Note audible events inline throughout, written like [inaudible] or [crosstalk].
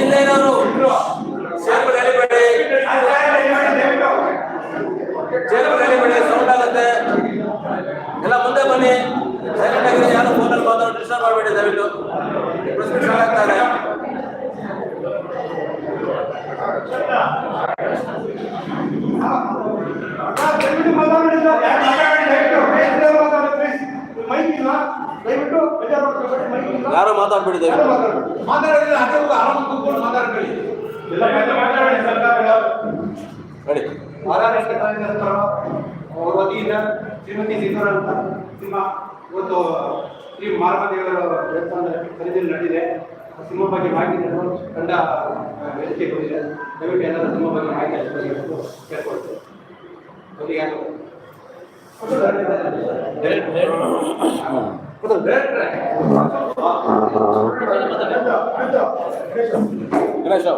ಇಲ್ಲೇ ಇರೋರು. ಸೇರ್ಬಿಟ್ಟು ಎಳಿಬೇಡಿ ಸೇರ್ಬಿಟ್ಟು ಎಳಿಬೇಡಿ ಸೌಂಡ್ ಆಗುತ್ತೆ. ಎಲ್ಲ ಮುಂದೆ ಬನ್ನಿ. ಸೈಲೆಂಟ್ ಆಗಿ ಯಾರು ಫೋನಲ್ಲಿ ಮಾತಾಡೋ ಡಿಸ್ಟರ್ಬ್ ಮಾಡಬೇಡಿ, ದಯವಿಟ್ಟು. ಪ್ರೆಸ್ ಮೀಟ್ ಸ್ಟಾರ್ಟ್ ಆಗ್ತಾ ಇದೆ ಮಾತಾಡಿ ಸರ್ ಯಾರು ಇಲ್ಲ ಮಾತಾಡ್ಬೇಡಿ ಮಾತಾಡಿದ್ರೆ ಅದೇ ಒಂದು ಆರಾಮ ಕೂತ್ಕೊಂಡು ಮಾತಾಡ್ಕೊಳ್ಳಿ. ಎಲ್ಲ ಮಾತಾಡಿ ಸರ್ಕಾರಗಳು ಮಹಾರಾಷ್ಟ್ರ ಕಾರ್ಯಕರ್ತರು ಅವ್ರ ವತಿಯಿಂದ ಶ್ರೀಮತಿ ಸೀತಾರಾಮ್ ಅಂತ ನಿಮ್ಮ ಇವತ್ತು ಶ್ರೀ ಮಾರಮದೇವರ ದೇವಸ್ಥಾನದ ನಡೆದಿದೆ. ಸಿಂಹ ಬಗ್ಗೆ ಮಾಹಿತಿ ತಂಡ ಆ, ವೇದಿಕೆ ಕೊಟ್ಟಿದೆ. ದಯವಿಟ್ಟು ಎಲ್ಲರೂ ಸಿಂಹ ಬಗ್ಗೆ ಮಾಹಿತಿ ಕೇಳ್ಕೊಳ್ತೇವೆ. ಡೈರೆಕ್ಟ್ರೇ. ಗಣೇಶ್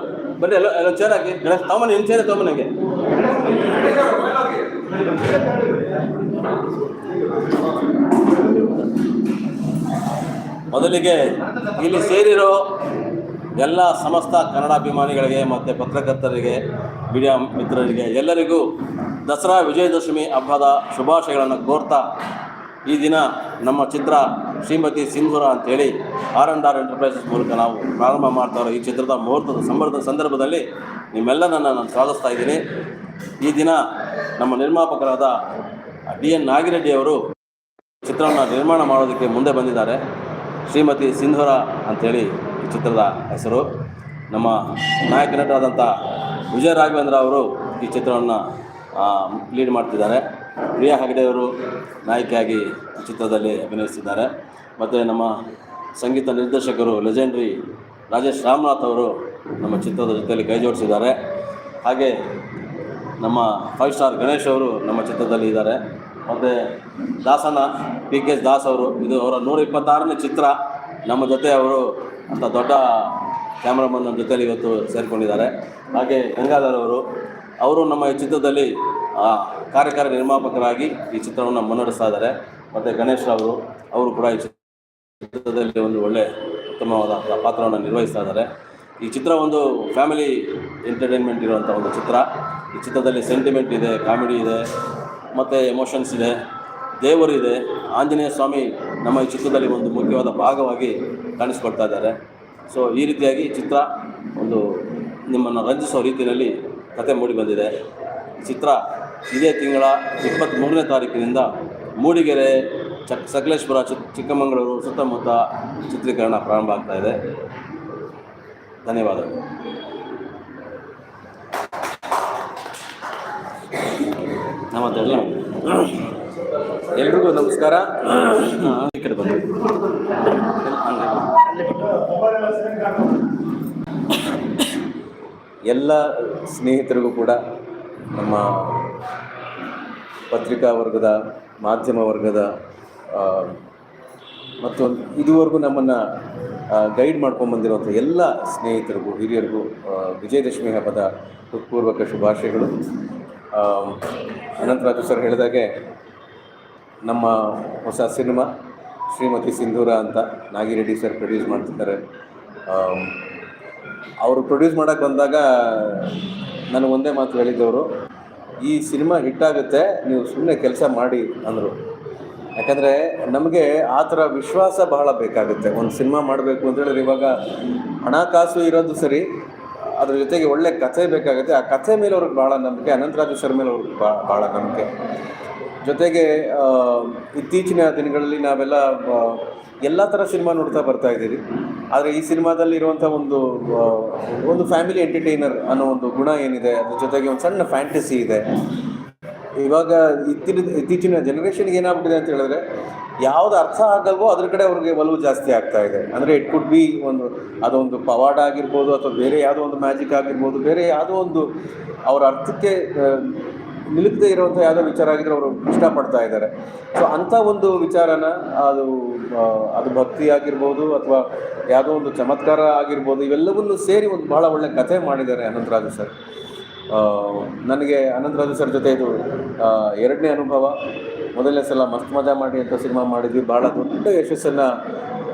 ಬನ್ನಿ ಎಲ್ಲ ಎಲ್ಲ ಚೇರ್ ಹಾಕಿ. ಗಣೇಶ್ ತಗೊಂಬನ್ನಿ ನಿಮ್ಮ ಚೇರ್ ನನಗೆ ಮೊದಲಿಗೆ ಇಲ್ಲಿ ಸೇರಿರೋ ಎಲ್ಲ ಸಮಸ್ತ ಕನ್ನಡಾಭಿಮಾನಿಗಳಿಗೆ ಮತ್ತು ಪತ್ರಕರ್ತರಿಗೆ ಮೀಡಿಯಾ ಮಿತ್ರರಿಗೆ ಎಲ್ಲರಿಗೂ ದಸರಾ ವಿಜಯದಶಮಿ ಹಬ್ಬದ ಶುಭಾಶಯಗಳನ್ನು ಕೋರ್ತಾ ಈ ದಿನ ನಮ್ಮ ಚಿತ್ರ ಶ್ರೀಮತಿ ಸಿಂಧೂರ ಅಂತೇಳಿ ಆರ್ ಅಂಡ್ ಆರ್ ಎಂಟರ್ಪ್ರೈಸಸ್ ಮೂಲಕ ನಾವು ಪ್ರಾರಂಭ ಮಾಡ್ತಾ ಈ ಚಿತ್ರದ ಮುಹೂರ್ತದ ಸಂಬರದ ಸಂದರ್ಭದಲ್ಲಿ ನಿಮ್ಮೆಲ್ಲರನ್ನು ನಾನು ಸ್ವಾಗತಿಸ್ತಾ ಇದ್ದೀನಿ. ಈ ದಿನ ನಮ್ಮ ನಿರ್ಮಾಪಕರಾದ ಡಿ ಎನ್ ನಾಗಿರೆಡ್ಡಿಯವರು ಚಿತ್ರವನ್ನು ನಿರ್ಮಾಣ ಮಾಡೋದಕ್ಕೆ ಮುಂದೆ ಬಂದಿದ್ದಾರೆ. ಶ್ರೀಮತಿ ಸಿಂಧೂರ ಅಂಥೇಳಿ ಈ ಚಿತ್ರದ ಹೆಸರು. ನಮ್ಮ ನಾಯಕ ನಟರಾದಂಥ ವಿಜಯ ರಾಘವೇಂದ್ರ ಅವರು ಈ ಚಿತ್ರವನ್ನು ಲೀಡ್ ಮಾಡ್ತಿದ್ದಾರೆ. ಪ್ರಿಯಾ ಹೆಗಡೆ ಅವರು ನಾಯಕಿಯಾಗಿ ಚಿತ್ರದಲ್ಲಿ ಅಭಿನಯಿಸಿದ್ದಾರೆ. ಮತ್ತು ನಮ್ಮ ಸಂಗೀತ ನಿರ್ದೇಶಕರು ಲೆಜೆಂಡ್ರಿ ರಾಜೇಶ್ ರಾಮನಾಥ್ ಅವರು ನಮ್ಮ ಚಿತ್ರದ ಜೊತೆಯಲ್ಲಿ ಕೈ ಜೋಡಿಸಿದ್ದಾರೆ. ಹಾಗೆ ನಮ್ಮ ಫೈವ್ ಸ್ಟಾರ್ ಗಣೇಶ್ ಅವರು ನಮ್ಮ ಚಿತ್ರದಲ್ಲಿ ಇದ್ದಾರೆ. ಮತ್ತು ದಾಸನ ಪಿ ಕೆ ಎಸ್ ದಾಸ್ ಅವರು, ಇದು ಅವರ ನೂರ ಇಪ್ಪತ್ತಾರನೇ ಚಿತ್ರ. ನಮ್ಮ ಜೊತೆ ಅವರು ಅಂತ ದೊಡ್ಡ ಕ್ಯಾಮ್ರಾಮನ್ ನಮ್ಮ ಜೊತೆಲಿ ಇವತ್ತು ಸೇರಿಕೊಂಡಿದ್ದಾರೆ. ಹಾಗೆ ಗಂಗಾಧರ್ ಅವರು ಅವರು ನಮ್ಮ ಈ ಚಿತ್ರದಲ್ಲಿ ಕಾರ್ಯಕಾರ ನಿರ್ಮಾಪಕರಾಗಿ ಈ ಚಿತ್ರವನ್ನು ಮುನ್ನಡೆಸ್ತಾ ಇದ್ದಾರೆ. ಮತ್ತು ಗಣೇಶ್ ಅವರು ಅವರು ಕೂಡ ಈ ಚಿತ್ರದಲ್ಲಿ ಒಂದು ಒಳ್ಳೆ ಉತ್ತಮವಾದ ಪಾತ್ರವನ್ನು ನಿರ್ವಹಿಸ್ತಾ ಇದ್ದಾರೆ. ಈ ಚಿತ್ರ ಒಂದು ಫ್ಯಾಮಿಲಿ ಎಂಟರ್ಟೈನ್ಮೆಂಟ್ ಇರುವಂಥ ಒಂದು ಚಿತ್ರ. ಈ ಚಿತ್ರದಲ್ಲಿ ಸೆಂಟಿಮೆಂಟ್ ಇದೆ, ಕಾಮಿಡಿ ಇದೆ, ಮತ್ತು ಎಮೋಷನ್ಸ್ ಇದೆ ದೇವರಿದೆ ಆಂಜನೇಯ ಸ್ವಾಮಿ ನಮ್ಮ ಈ ಚಿತ್ರದಲ್ಲಿ ಒಂದು ಮುಖ್ಯವಾದ ಭಾಗವಾಗಿ ಕಾಣಿಸ್ಕೊಳ್ತಾ ಇದ್ದಾರೆ. ಸೊ ಈ ರೀತಿಯಾಗಿ ಚಿತ್ರ ಒಂದು ನಿಮ್ಮನ್ನು ರಂಜಿಸೋ ರೀತಿಯಲ್ಲಿ ಕತೆ ಮೂಡಿ ಬಂದಿದೆ. ಚಿತ್ರ ಇದೇ ತಿಂಗಳ ಇಪ್ಪತ್ತ್ಮೂರನೇ ತಾರೀಕಿನಿಂದ ಮೂಡಿಗೆರೆ ಚಕ್ ಸಕಲೇಶ್ವರ ಚಿಕ್, ಚಿಕ್ಕಮಗಳೂರು ಸುತ್ತಮುತ್ತ ಚಿತ್ರೀಕರಣ ಪ್ರಾರಂಭ ಆಗ್ತಾ ಇದೆ. ಧನ್ಯವಾದಗಳು. ನಮ್ಮತ್ತೆ ಎಲ್ರಿಗೂ ನಮಸ್ಕಾರ. ಈ ಎಲ್ಲ ಸ್ನೇಹಿತರಿಗೂ ಕೂಡ ನಮ್ಮ ಪತ್ರಿಕಾ ವರ್ಗದ, ಮಾಧ್ಯಮ ವರ್ಗದ ಮತ್ತು ಇದುವರೆಗೂ ನಮ್ಮನ್ನು ಗೈಡ್ ಮಾಡ್ಕೊಂಡು ಬಂದಿರುವಂಥ ಎಲ್ಲ ಸ್ನೇಹಿತರಿಗೂ, ಹಿರಿಯರಿಗೂ ವಿಜಯದಶಮಿ ಹಬ್ಬದ ಹೃತ್ಪೂರ್ವಕ ಶುಭಾಶಯಗಳು. ಅನಂತರಾಜು ಸರ್ ಹೇಳಿದಾಗೆ ನಮ್ಮ ಹೊಸ ಸಿನಿಮಾ ಶ್ರೀಮತಿ ಸಿಂಧೂರ ಅಂತ ನಾಗಿರೆಡ್ಡಿ ಸರ್ ಪ್ರೊಡ್ಯೂಸ್ ಮಾಡ್ತಿದ್ದಾರೆ. ಅವರು ಪ್ರೊಡ್ಯೂಸ್ ಮಾಡೋಕ್ಕೆ ಬಂದಾಗ ನಾನು ಒಂದೇ ಮಾತು ಹೇಳಿದ್ದವರು, ಈ ಸಿನಿಮಾ ಹಿಟ್ಟಾಗುತ್ತೆ ನೀವು ಸುಮ್ಮನೆ ಕೆಲಸ ಮಾಡಿ ಅಂದರು. ಯಾಕಂದರೆ ನಮಗೆ ಆ ಥರ ವಿಶ್ವಾಸ ಬಹಳ ಬೇಕಾಗುತ್ತೆ. ಒಂದು ಸಿನಿಮಾ ಮಾಡಬೇಕು ಅಂತ ಹೇಳಿದ್ರೆ ಇವಾಗ ಹಣಕಾಸು ಇರೋದು ಸರಿ, ಅದ್ರ ಜೊತೆಗೆ ಒಳ್ಳೆ ಕಥೆ ಬೇಕಾಗುತ್ತೆ. ಆ ಕಥೆ ಮೇಲೆ ಅವ್ರಿಗೆ ಭಾಳ ನಂಬಿಕೆ, ಅನಂತರಾಜು ಸರ್ ಮೇಲೆ ಅವ್ರಿಗೆ ಭಾಳ ನಂಬಿಕೆ. ಜೊತೆಗೆ ಇತ್ತೀಚಿನ ದಿನಗಳಲ್ಲಿ ನಾವೆಲ್ಲ ಎಲ್ಲ ಥರ ಸಿನಿಮಾ ನೋಡ್ತಾ ಬರ್ತಾ ಇದ್ದೀವಿ. ಆದರೆ ಈ ಸಿನಿಮಾದಲ್ಲಿ ಇರುವಂಥ ಒಂದು ಒಂದು ಫ್ಯಾಮಿಲಿ ಎಂಟರ್ಟೈನರ್ ಅನ್ನೋ ಒಂದು ಗುಣ ಏನಿದೆ, ಅದ್ರ ಜೊತೆಗೆ ಒಂದು ಸಣ್ಣ ಫ್ಯಾಂಟಸಿ ಇದೆ. ಇವಾಗ ಇತ್ತಿನ, ಇತ್ತೀಚಿನ ಜನ್ರೇಷನ್ಗೆ ಏನಾಗ್ಬಿಟ್ಟಿದೆ ಅಂತ ಹೇಳಿದ್ರೆ, ಯಾವ್ದು ಅರ್ಥ ಆಗಲ್ವೋ ಅದ್ರ ಕಡೆ ಅವ್ರಿಗೆ ಒಲವು ಜಾಸ್ತಿ ಆಗ್ತಾ ಇದೆ. ಅಂದರೆ ಇಟ್ ಕುಡ್ ಬಿ ಒಂದು, ಅದೊಂದು ಪವಾಡ ಆಗಿರ್ಬೋದು ಅಥವಾ ಬೇರೆ ಯಾವುದೋ ಒಂದು ಮ್ಯಾಜಿಕ್ ಆಗಿರ್ಬೋದು, ಬೇರೆ ಯಾವುದೋ ಒಂದು, ಅವ್ರ ಅರ್ಥಕ್ಕೆ ನಿಲುಕದೇ ಇರುವಂಥ ಯಾವುದೋ ವಿಚಾರ ಆಗಿದ್ರೆ ಅವರು ಇಷ್ಟಪಡ್ತಾ ಇದ್ದಾರೆ. ಸೊ ಅಂಥ ಒಂದು ವಿಚಾರನ ಅದು ಅದು ಭಕ್ತಿ ಆಗಿರ್ಬೋದು ಅಥವಾ ಯಾವುದೋ ಒಂದು ಚಮತ್ಕಾರ ಆಗಿರ್ಬೋದು, ಇವೆಲ್ಲವನ್ನು ಸೇರಿ ಒಂದು ಭಾಳ ಒಳ್ಳೆ ಕಥೆ ಮಾಡಿದ್ದಾರೆ ಅನಂತರಾಜು ಸರ್. ನನಗೆ ಅನಂತರಾಜು ಸರ್ ಜೊತೆ ಇದು ಎರಡನೇ ಅನುಭವ. ಮೊದಲನೇ ಸಲ ಮಸ್ತ್ ಮಜಾ ಮಾಡಿ ಅಂತ ಸಿನಿಮಾ ಮಾಡಿದ್ವಿ. ಭಾಳ ದೊಡ್ಡ ಯಶಸ್ಸನ್ನು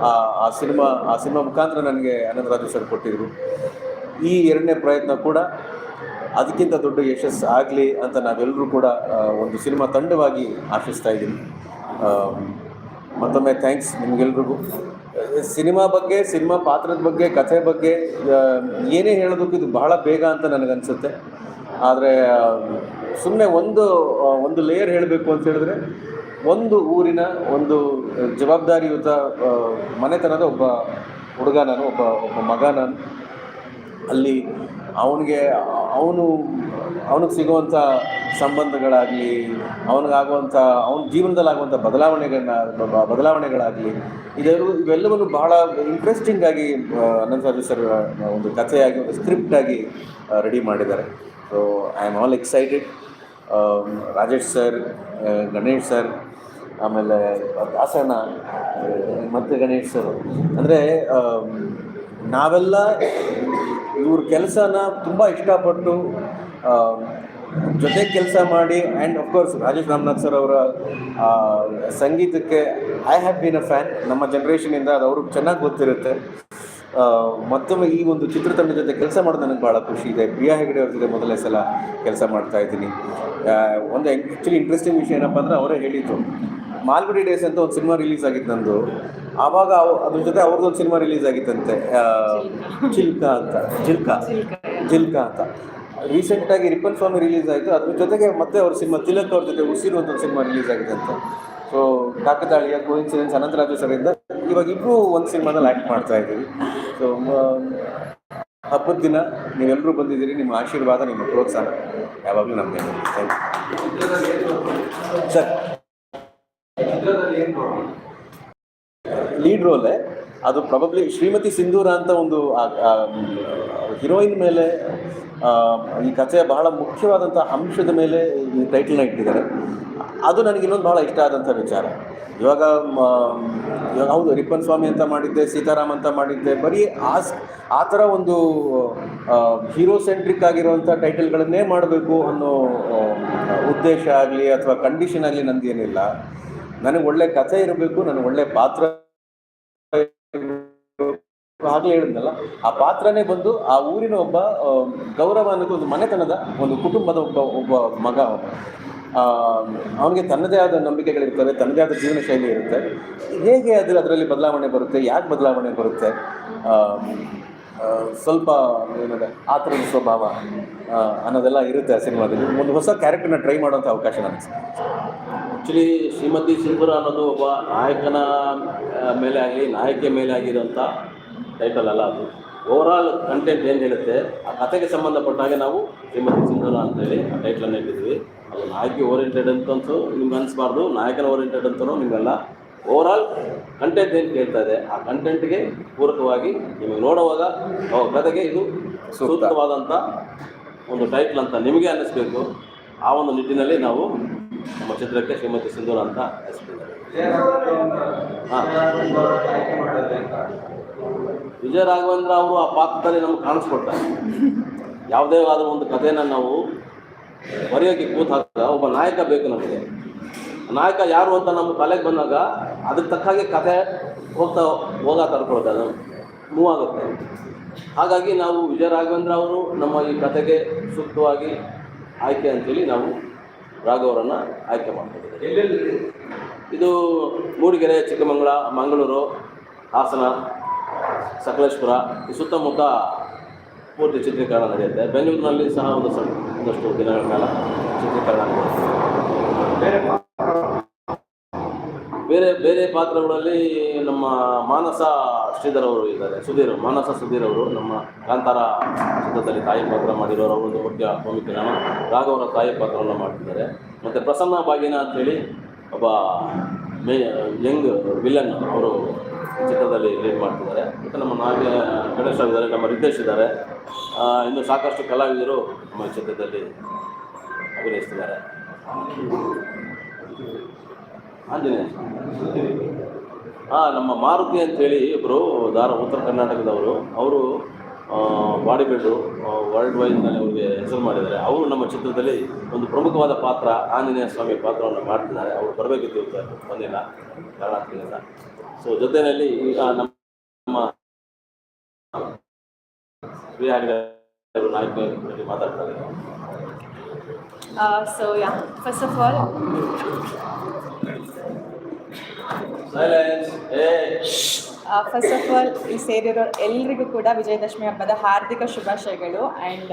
ಆ ಆ ಸಿನಿಮಾ ಆ ಸಿನಿಮಾ ಮುಖಾಂತರ ನನಗೆ ಅನಂತರಾಜು ಸರ್ ಕೊಟ್ಟಿದ್ರು. ಈ ಎರಡನೇ ಪ್ರಯತ್ನ ಕೂಡ ಅದಕ್ಕಿಂತ ದೊಡ್ಡ ಯಶಸ್ಸು ಆಗಲಿ ಅಂತ ನಾವೆಲ್ಲರೂ ಕೂಡ ಒಂದು ಸಿನಿಮಾ ತಂಡವಾಗಿ ಆಶಿಸ್ತಾ ಇದ್ದೀನಿ ಮತ್ತೊಮ್ಮೆ ಥ್ಯಾಂಕ್ಸ್ ನಿಮಗೆಲ್ರಿಗೂ. ಸಿನಿಮಾ ಬಗ್ಗೆ, ಸಿನಿಮಾ ಪಾತ್ರದ ಬಗ್ಗೆ, ಕಥೆ ಬಗ್ಗೆ ಏನೇ ಹೇಳೋದಕ್ಕೂ ಇದು ಬಹಳ ಬೇಗ ಅಂತ ನನಗನ್ಸುತ್ತೆ. ಆದರೆ ಸುಮ್ಮನೆ ಒಂದು ಒಂದು ಲೇಯರ್ ಹೇಳಬೇಕು ಅಂತ ಹೇಳಿದ್ರೆ, ಒಂದು ಊರಿನ ಒಂದು ಜವಾಬ್ದಾರಿಯುತ ಮನೆತನದ ಒಬ್ಬ ಹುಡುಗ ನಾನು, ಒಬ್ಬ ಒಬ್ಬ ಮಗ ನಾನು. ಅಲ್ಲಿ ಅವನಿಗೆ ಅವನು ಅವನಿಗೆ ಸಿಗುವಂಥ ಸಂಬಂಧಗಳಾಗಲಿ ಅವನಿಗಾಗುವಂಥ ಅವನ ಜೀವನದಲ್ಲಿ ಆಗುವಂಥ ಬದಲಾವಣೆಗಳನ್ನ ಬದಲಾವಣೆಗಳಾಗಲಿ ಇದೆಲ್ಲ ಇವೆಲ್ಲವನ್ನು ಬಹಳ ಇಂಟ್ರೆಸ್ಟಿಂಗ್ ಆಗಿ ಆ, ಅನಂತ ಸರ್ ಒಂದು ಕಥೆಯಾಗಿ ಒಂದು ಸ್ಕ್ರಿಪ್ಟ್ ಆಗಿ ರೆಡಿ ಮಾಡಿದ್ದಾರೆ. So I am all excited Rajesh sir Ganesh sir ಆಮೇಲೆ ದಾಸಣ್ಣ ಮತ್ತು ಗಣೇಶ್ ಸರ್. ಅಂದರೆ ನಾವೆಲ್ಲ ಇವ್ರ ಕೆಲಸನ ತುಂಬ ಇಷ್ಟಪಟ್ಟು ಜೊತೆ ಕೆಲಸ ಮಾಡಿ and of course Rajesh Ramanath sir ಅವರ ಸಂಗೀತಕ್ಕೆ I have been a fan ನಮ್ಮ ಜನ್ರೇಷನಿಂದ ಅದು ಅವ್ರಿಗೆ ಚೆನ್ನಾಗಿ ಗೊತ್ತಿರುತ್ತೆ. ಮತ್ತೊಮ್ಮೆ ಈ ಒಂದು ಚಿತ್ರತಂಡ ಜೊತೆ ಕೆಲಸ ಮಾಡೋದು ನನಗೆ ಭಾಳ ಖುಷಿ ಇದೆ. ಪ್ರಿಯಾ ಹೆಗಡೆ ಅವ್ರ ಜೊತೆ ಮೊದಲನೇ ಸಲ ಕೆಲಸ ಮಾಡ್ತಾ ಇದ್ದೀನಿ. ಒಂದು ಆ್ಯಕ್ಚುಲಿ ಇಂಟ್ರೆಸ್ಟಿಂಗ್ ವಿಷಯ ಏನಪ್ಪ ಅಂದರೆ ಅವರೇ ಹೇಳಿದ್ದು. ಮಾಲ್ಗುಡಿ ಡೇಸ್ ಅಂತ ಒಂದು ಸಿನಿಮಾ ರಿಲೀಸ್ ಆಗಿತ್ತು ನಂದು. ಆವಾಗ ಅದ್ರ ಜೊತೆ ಅವ್ರದ್ದೊಂದು ಸಿನಿಮಾ ರಿಲೀಸ್ ಆಗಿತ್ತಂತೆ. ಚಿಲ್ಕಾ ಅಂತ. ಜಿಲ್ಕಾ ಜಿಲ್ಕಾ ಅಂತ. ರೀಸೆಂಟಾಗಿ ರಿಪನ್ ಸ್ವಾಮಿ ರಿಲೀಸ್ ಆಯಿತು. ಅದ್ರ ಜೊತೆಗೆ ಮತ್ತೆ ಅವ್ರ ಸಿನಿಮಾ ತಿಲಕ್ ಅವ್ರ ಜೊತೆ ಉಸಿರು ಅಂತ ಒಂದು ಸಿನಿಮಾ ರಿಲೀಸ್ ಆಗಿದೆ ಅಂತ ಸೊ ಕಾಕತಾಳೀಯ ಕೋಇನ್ಸಿಡೆನ್ಸ್ ಅನಂತರಾಜು ಸರಿಂದ ಇವಾಗ ಇಬ್ಬರು ಒಂದು ಸಿನಿಮಾದಲ್ಲಿ ಆ್ಯಕ್ಟ್ ಮಾಡ್ತಾ ಇದ್ದೀವಿ. ಸೊ ಹಬ್ಬದ ದಿನ ನೀವೆಲ್ಲರೂ ಬಂದಿದ್ದೀರಿ. ನಿಮ್ಮ ಆಶೀರ್ವಾದ, ನಿಮ್ಮ ಪ್ರೋತ್ಸಾಹ ಯಾವಾಗಲೂ ನಮಗೆ. Thank you sir lead role ಅದು ಪ್ರಾಬಬ್ಲಿ ಶ್ರೀಮತಿ ಸಿಂಧೂರ ಅಂತ ಒಂದು ಹೀರೋಯಿನ್ ಮೇಲೆ ಈ ಕಥೆಯ ಬಹಳ ಮುಖ್ಯವಾದಂಥ ಅಂಶದ ಮೇಲೆ ಈ ಟೈಟಲ್ನ ಇಟ್ಟಿದ್ದಾರೆ. ಅದು ನನಗೆ ಇನ್ನೊಂದು ಬಹಳ ಇಷ್ಟ ಆದಂಥ ವಿಚಾರ. ಇವಾಗ ಇವಾಗ ಹೌದು, ರಿಪ್ಪನ್ ಸ್ವಾಮಿ ಅಂತ ಮಾಡಿದ್ದೆ, ಸೀತಾರಾಮ್ ಅಂತ ಮಾಡಿದ್ದೆ, ಬರೀ ಆಸ್ ಆ ಥರ ಒಂದು ಹೀರೋ ಸೆಂಟ್ರಿಕ್ ಆಗಿರುವಂಥ ಟೈಟಲ್ಗಳನ್ನೇ ಮಾಡಬೇಕು ಅನ್ನೋ ಉದ್ದೇಶ ಆಗಲಿ ಅಥವಾ ಕಂಡೀಷನ್ ಆಗಲಿ ನಂದೇನಿಲ್ಲ. ನನಗೆ ಒಳ್ಳೆ ಕಥೆ ಇರಬೇಕು, ನನಗೆ ಒಳ್ಳೆ ಪಾತ್ರ ಆಗಲೇ ಹೇಳಿದ್ನಲ್ಲ. ಆ ಪಾತ್ರನೇ ಬಂದು ಆ ಊರಿನ ಒಬ್ಬ ಗೌರವ ಅನ್ನೋದು ಒಂದು ಮನೆತನದ ಒಂದು ಕುಟುಂಬದ ಒಬ್ಬ ಒಬ್ಬ ಮಗ ಅವನಿಗೆ ತನ್ನದೇ ಆದ ನಂಬಿಕೆಗಳಿರ್ತವೆ ತನ್ನದೇ ಆದ ಜೀವನ ಶೈಲಿ ಇರುತ್ತೆ. ಹೇಗೆ ಅದರ ಅದರಲ್ಲಿ ಬದಲಾವಣೆ ಬರುತ್ತೆ, ಯಾಕೆ ಬದಲಾವಣೆ ಬರುತ್ತೆ? ಸ್ವಲ್ಪ ಏನಿದೆ, ಆ ಥರದ ಸ್ವಭಾವ ಅನ್ನೋದೆಲ್ಲ ಇರುತ್ತೆ ಆ ಸಿನಿಮಾದಲ್ಲಿ. ಒಂದು ಹೊಸ ಕ್ಯಾರೆಕ್ಟರ್ನ ಟ್ರೈ ಮಾಡುವಂಥ ಅವಕಾಶ ನನಗೆ. ಆ್ಯಕ್ಚುಲಿ ಶ್ರೀಮತಿ ಸಿಂಧೂರ ಅನ್ನೋದು ಒಬ್ಬ ನಾಯಕನ ಮೇಲೆ ಆಗಲಿ ನಾಯಕಿಯ ಮೇಲೆ ಆಗಿರೋಂಥ ಟೈಟಲ್ ಅಲ್ಲ ಅದು. ಓವರಾಲ್ ಕಂಟೆಂಟ್ ಏನು ಹೇಳುತ್ತೆ, ಆ ಕಥೆಗೆ ಸಂಬಂಧಪಟ್ಟ ಹಾಗೆ ನಾವು ಶ್ರೀಮತಿ ಸಿಂಧೂರ ಅಂತೇಳಿ ಆ ಟೈಟ್ಲನ್ನು ಇಟ್ಟಿದ್ವಿ. ಅದು ನಾಯಕಿ ಓರಿಯೆಂಟೆಡ್ ಅಂತಂತೂ ನಿಮ್ಗೆ ಅನಿಸ್ಬಾರ್ದು, ನಾಯಕನ ಓರಿಯೆಂಟೆಡ್ ಅಂತಲೂ ನಿಮಗೆಲ್ಲ ಓವರಾಲ್ ಕಂಟೆಂಟ್ ಏನು ಕೇಳ್ತಾ ಇದೆ? ಆ ಕಂಟೆಂಟ್ಗೆ ಪೂರಕವಾಗಿ ನಿಮಗೆ ನೋಡುವಾಗ ಕಥೆಗೆ ಇದು ಸೂಕ್ತವಾದಂಥ ಒಂದು ಟೈಟ್ಲ್ ಅಂತ ನಿಮಗೆ ಅನ್ನಿಸ್ಬೇಕು. ಆ ಒಂದು ನಿಟ್ಟಿನಲ್ಲಿ ನಾವು ನಮ್ಮ ಚಿತ್ರಕ್ಕೆ ಶ್ರೀಮತಿ ಸಿಂಧೂರ ಅಂತ ವಿಜಯ ರಾಘವೇಂದ್ರ ಅವರು ಆ ಪಾತ್ರದಲ್ಲಿ ನಮ್ಗೆ ಕಾಣಿಸ್ಕೊಡ್ತಾರೆ. ಯಾವುದೇ ಆದ ಒಂದು ಕಥೆನ ನಾವು ಬರೆಯೋಕ್ಕೆ ಕೂತಾಗ ಒಬ್ಬ ನಾಯಕ ಬೇಕು ನಮಗೆ. ನಾಯಕ ಯಾರು ಅಂತ ನಮ್ಮ ತಲೆಗೆ ಬಂದಾಗ ಅದಕ್ಕೆ ತಕ್ಕ ಹಾಗೆ ಕತೆ ಹೋಗ್ತಾ ಹೋಗ ತರ್ಕೊಳುತ್ತೆ ಅದು ಮೂವ್ ಆಗುತ್ತೆ. ಹಾಗಾಗಿ ನಾವು ವಿಜಯ ರಾಘವೇಂದ್ರ ಅವರು ನಮ್ಮ ಈ ಕಥೆಗೆ ಸೂಕ್ತವಾಗಿ ಆಯ್ಕೆ ಅಂತೇಳಿ ನಾವು ರಾಘವರನ್ನು ಆಯ್ಕೆ ಮಾಡ್ಕೊಂಡಿದ್ದೇವೆ. ಇದು ಮೂಡಿಗೆರೆ, ಚಿಕ್ಕಮಂಗ್ಳ, ಮಂಗಳೂರು, ಹಾಸನ, ಸಕಲೇಶ್ಪುರ, ಈ ಸುತ್ತಮುತ್ತ ಪೂರ್ತಿ ಚಿತ್ರೀಕರಣ ನಡೆಯುತ್ತೆ. ಬೆಂಗಳೂರಿನಲ್ಲಿ ಸಹ ಒಂದು ಸಣ್ಣ ಒಂದಷ್ಟು ದಿನಗಳ ಕಾಲ ಚಿತ್ರೀಕರಣ ನಡೆಯುತ್ತೆ. ಬೇರೆ ಬೇರೆ ಪಾತ್ರಗಳಲ್ಲಿ ನಮ್ಮ ಮಾನಸ ಶ್ರೀಧರ್ ಅವರು ಇದ್ದಾರೆ. ಸುಧೀರ್, ಮಾನಸ ಸುಧೀರ್ ಅವರು ನಮ್ಮ ಕಾಂತಾರ ಚಿತ್ರದಲ್ಲಿ ತಾಯಿ ಪಾತ್ರ ಮಾಡಿರೋರು. ಒಂದು ಮುಖ್ಯ ಭೂಮಿಕೆ. ನಾನು ರಾಘವರ ತಾಯಿ ಪಾತ್ರವನ್ನು ಮಾಡ್ತಿದ್ದಾರೆ. ಮತ್ತು ಪ್ರಸನ್ನ ಬಾಗಿನ ಅಂತೇಳಿ ಒಬ್ಬ ಮೇ, ಯಂಗ್ ವಿಲನ್ ಅವರು ಚಿತ್ರದಲ್ಲಿ ಲೀಡ್ ಮಾಡ್ತಿದ್ದಾರೆ. ಮತ್ತು ನಮ್ಮ ನಾಗ ಗಣೇಶ್ ಇದ್ದಾರೆ, ನಮ್ಮ ರಿತೇಶ್ ಇದ್ದಾರೆ. ಇನ್ನು ಸಾಕಷ್ಟು ಕಲಾವಿದರು ನಮ್ಮ ಚಿತ್ರದಲ್ಲಿ ಅಭಿನಯಿಸ್ತಿದ್ದಾರೆ. ಆಂಜನೇಯ ಹಾಂ ನಮ್ಮ ಮಾರುತಿ ಅಂತೇಳಿ ಇಬ್ಬರು ಧಾರ ಉತ್ತರ ಕರ್ನಾಟಕದವರು. ಅವರು ಬಾಡಿ ಬಿಲ್ಡು ವರ್ಲ್ಡ್ ವೈಡ್ನಲ್ಲಿ ಅವರಿಗೆ ಹೆಸರು ಮಾಡಿದ್ದಾರೆ. ಅವರು ನಮ್ಮ ಚಿತ್ರದಲ್ಲಿ ಒಂದು ಪ್ರಮುಖವಾದ ಪಾತ್ರ ಆಂಜನೇಯ ಸ್ವಾಮಿ ಪಾತ್ರವನ್ನು ಮಾಡ್ತಿದ್ದಾರೆ. ಅವರು ಬರಬೇಕಿತ್ತು ಬಂದಿಲ್ಲ ಕಾರಣಾಂತರದಿಂದ ಸೊ ಜೊತೆಯಲ್ಲಿ ಈಗ ನಮ್ಮ ನಾಯಕರು ಮಾತಾಡ್ತಾರೆ. So ya first of of all, of all uh, ಈ ಸೇರಿರೋ ಎಲ್ರಿಗೂ ಕೂಡ ವಿಜಯದಶಮಿ ಹಬ್ಬದ ಹಾರ್ದಿಕ ಶುಭಾಶಯಗಳು. ಆ್ಯಂಡ್